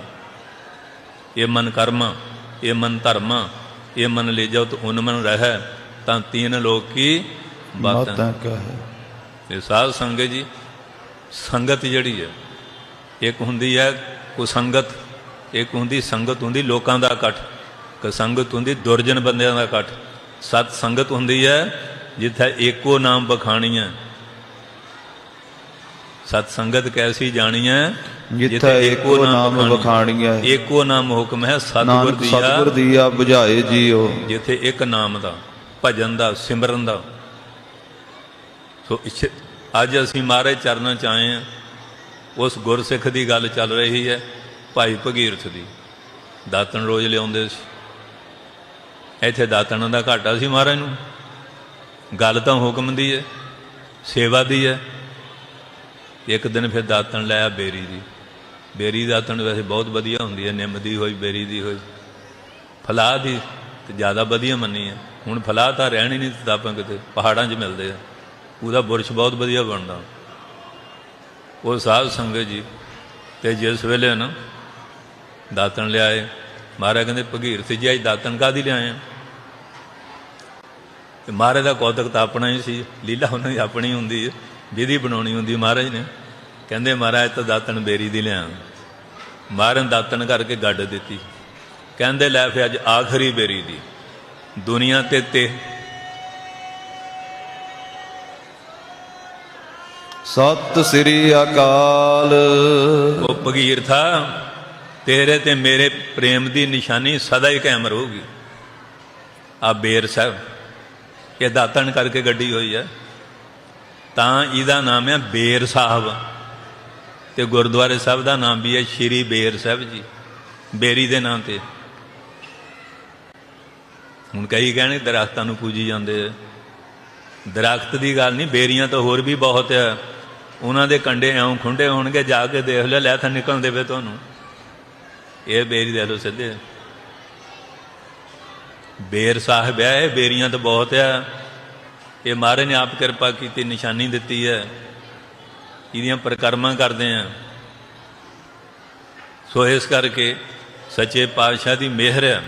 Speaker 1: ਇਹ ਮਨ ਕਰਮ, ਇਹ ਮਨ ਧਰਮ ਇਹ ਮਨ ਲੈ ਜਾਓ ਤਾਂ ਉਨ ਮਨ ਰਹਿ ਤਾਂ ਤੀਨ ਲੋਕ ਕੀ ਬਾਤਾਂ
Speaker 2: ਕਹੇ।
Speaker 1: ਇਹ ਸਾਧ ਸੰਗਤ ਜੀ ਸੰਗਤ ਜਿਹੜੀ ਹੈ ਇੱਕ ਹੁੰਦੀ ਹੈ ਕੁਸੰਗਤ ਇੱਕ ਹੁੰਦੀ ਸੰਗਤ ਹੁੰਦੀ ਲੋਕਾਂ ਦਾ ਇਕੱਠ ਕੁਸੰਗਤ ਹੁੰਦੀ ਦੁਰਜਨ ਬੰਦਿਆਂ ਦਾ ਇਕੱਠ। ਸਤ ਸੰਗਤ ਹੁੰਦੀ ਹੈ ਜਿੱਥੇ ਏਕੋ ਨਾਮ ਬਖਾਣੀਆਂ ਸਤ ਸੰਗਤ ਕੈਸੀ ਜਾਣੀਆਂ
Speaker 2: ਜਿੱਥੇ ਏਕੋ ਨਾਮ ਵਖਾਣੀਐ।
Speaker 1: ਏਕੋ ਨਾਮ ਹੁਕਮ ਹੈ ਸਤਿਗੁਰ ਦੀਆ।
Speaker 2: ਸਤਿਗੁਰ ਦੀਆ 부ਝਾਏ ਜੀਓ।
Speaker 1: ਜਿੱਥੇ ਇੱਕ ਨਾਮ ਦਾ ਭਜਨ ਦਾ ਸਿਮਰਨ ਦਾ। ਸੋ ਅੱਜ ਅਸੀਂ ਮਹਾਰਾਜ ਚਰਨਾਂ ਚ ਆਏ ਹਾਂ। ਉਸ ਗੁਰਸਿੱਖ ਦੀ ਗੱਲ ਚੱਲ ਰਹੀ ਹੈ ਭਾਈ ਭਗੀਰਥ ਦੀ। ਦਾਤਣ ਰੋਜ਼ ਲਿਆਉਂਦੇ ਸੀ। ਇੱਥੇ ਦਾਤਣਾਂ ਦਾ ਘਾਟਾ ਸੀ ਮਹਾਰਾਜ ਨੂੰ। ਗੱਲ ਤਾਂ ਹੁਕਮ ਦੀ ਹੈ ਸੇਵਾ ਦੀ ਹੈ। ਇੱਕ ਦਿਨ ਫਿਰ ਦਾਤਣ ਲਿਆ ਬੇਰੀ ਦੀ। ਬੇਰੀ ਦਾਤਣ ਵੈਸੇ ਬਹੁਤ ਵਧੀਆ ਹੁੰਦੀ ਹੈ, ਨਿੰਮ ਦੀ ਹੋਈ, ਬੇਰੀ ਦੀ ਹੋਈ। ਫਲਾਹ ਦੀ ਤੇ ਜ਼ਿਆਦਾ ਵਧੀਆ ਮੰਨੀ ਹੈ। ਹੁਣ ਫਲਾਹ ਤਾਂ ਰਹਿਣ ਹੀ ਨਹੀਂ ਦਿੱਤਾ ਆਪਾਂ ਕਿਤੇ, ਪਹਾੜਾਂ 'ਚ ਮਿਲਦੇ ਆ। ਉਹਦਾ ਬੁਰਸ਼ ਬਹੁਤ ਵਧੀਆ ਬਣਦਾ। ਉਹ ਸਾਧ ਸੰਗਤ ਜੀ, ਤੇ ਜਿਸ ਵੇਲੇ ਨਾ ਦਾਤਣ ਲਿਆਏ, ਮਹਾਰਾਜ ਕਹਿੰਦੇ ਭਗੀਰਥ ਜੀ, ਅੱਜ ਦਾਤਣ ਕਾਦੀ ਲਿਆਏ? ਆ ਤੇ ਮਹਾਰਾਜ ਦਾ ਕੌਤਕ ਤਾਂ ਆਪਣਾ ਹੀ ਸੀ, ਲੀਲਾ ਉਹਨਾਂ ਦੀ ਆਪਣੀ ਹੁੰਦੀ ਹੈ, ਵਿਧੀ ਬਣਾਉਣੀ ਹੁੰਦੀ ਮਹਾਰਾਜ ਨੇ। ਕਹਿੰਦੇ ਮਹਾਰਾਜ ਤਾਂ ਦਾਤਣ ਬੇਰੀ ਦੀ ਲਿਆ ਮਹਾਰਾਜ ਨੇ ਦਾਤਣ ਕਰਕੇ ਗੱਡ ਦਿੱਤੀ। ਕਹਿੰਦੇ ਲੈ ਫਿਰ ਅੱਜ ਆਖਰੀ ਬੇਰੀ ਦੀ। ਦੁਨੀਆ ਤੇ ਤੇ।
Speaker 2: ਸਤਿ ਸ੍ਰੀ ਅਕਾਲ।
Speaker 1: ਉਹ ਭਗੀਰਥਾ ਤੇਰੇ ਤੇ ਮੇਰੇ ਪ੍ਰੇਮ ਦੀ ਨਿਸ਼ਾਨੀ ਸਦਾ ਹੀ ਕਾਇਮ ਰਹੂਗੀ। ਆ ਬੇਰ ਸਾਹਿਬ ਇਹ ਦਾਤਣ ਕਰਕੇ ਗੱਡੀ ਹੋਈ ਹੈ ਤਾਂ ਇਹਦਾ ਨਾਮ ਹੈ ਬੇਰ ਸਾਹਿਬ। ਤੇ ਗੁਰਦੁਆਰੇ ਸਾਹਿਬ ਦਾ ਨਾਮ ਵੀ ਹੈ ਸ਼੍ਰੀ ਬੇਰ ਸਾਹਿਬ ਜੀ, ਬੇਰੀ ਦੇ ਨਾਂ ਤੇ। ਹੁਣ ਕਈ ਕਹਿੰਦੇ ਦਰਖਤਾਂ ਨੂੰ ਪੂਜੀ ਜਾਂਦੇ ਆ। ਦਰਖਤ ਦੀ ਗੱਲ ਨਹੀਂ, ਬੇਰੀਆਂ ਤਾਂ ਹੋਰ ਵੀ ਬਹੁਤ ਆ। ਉਹਨਾਂ ਦੇ ਕੰਡੇ ਐਉਂ ਖੁੰਡੇ ਹੋਣਗੇ, ਜਾ ਕੇ ਦੇਖ ਲੈ ਲੈ ਤਾਂ ਨਿਕਲ ਦੇਵੇ ਤੁਹਾਨੂੰ। ਇਹ ਬੇਰੀ ਦੇ ਲੋ ਸਿੱਧੇ। ਬੇਰ ਸਾਹਿਬ ਹੈ ਇਹ ਬੇਰੀਆਂ ਤਾਂ ਬਹੁਤ ਆ। ਇਹ ਮਹਾਰਾਜ ਨੇ ਆਪ ਕਿਰਪਾ ਕੀਤੀ, ਨਿਸ਼ਾਨੀ ਦਿੱਤੀ ਹੈ ਇਹਦੀਆਂ ਪ੍ਰਕਰਮਾਂ ਕਰਦੇ ਆ ਸੋ ਇਸ ਕਰਕੇ ਸੱਚੇ ਪਾਤਸ਼ਾਹ ਦੀ ਮਿਹਰ ਹੈ।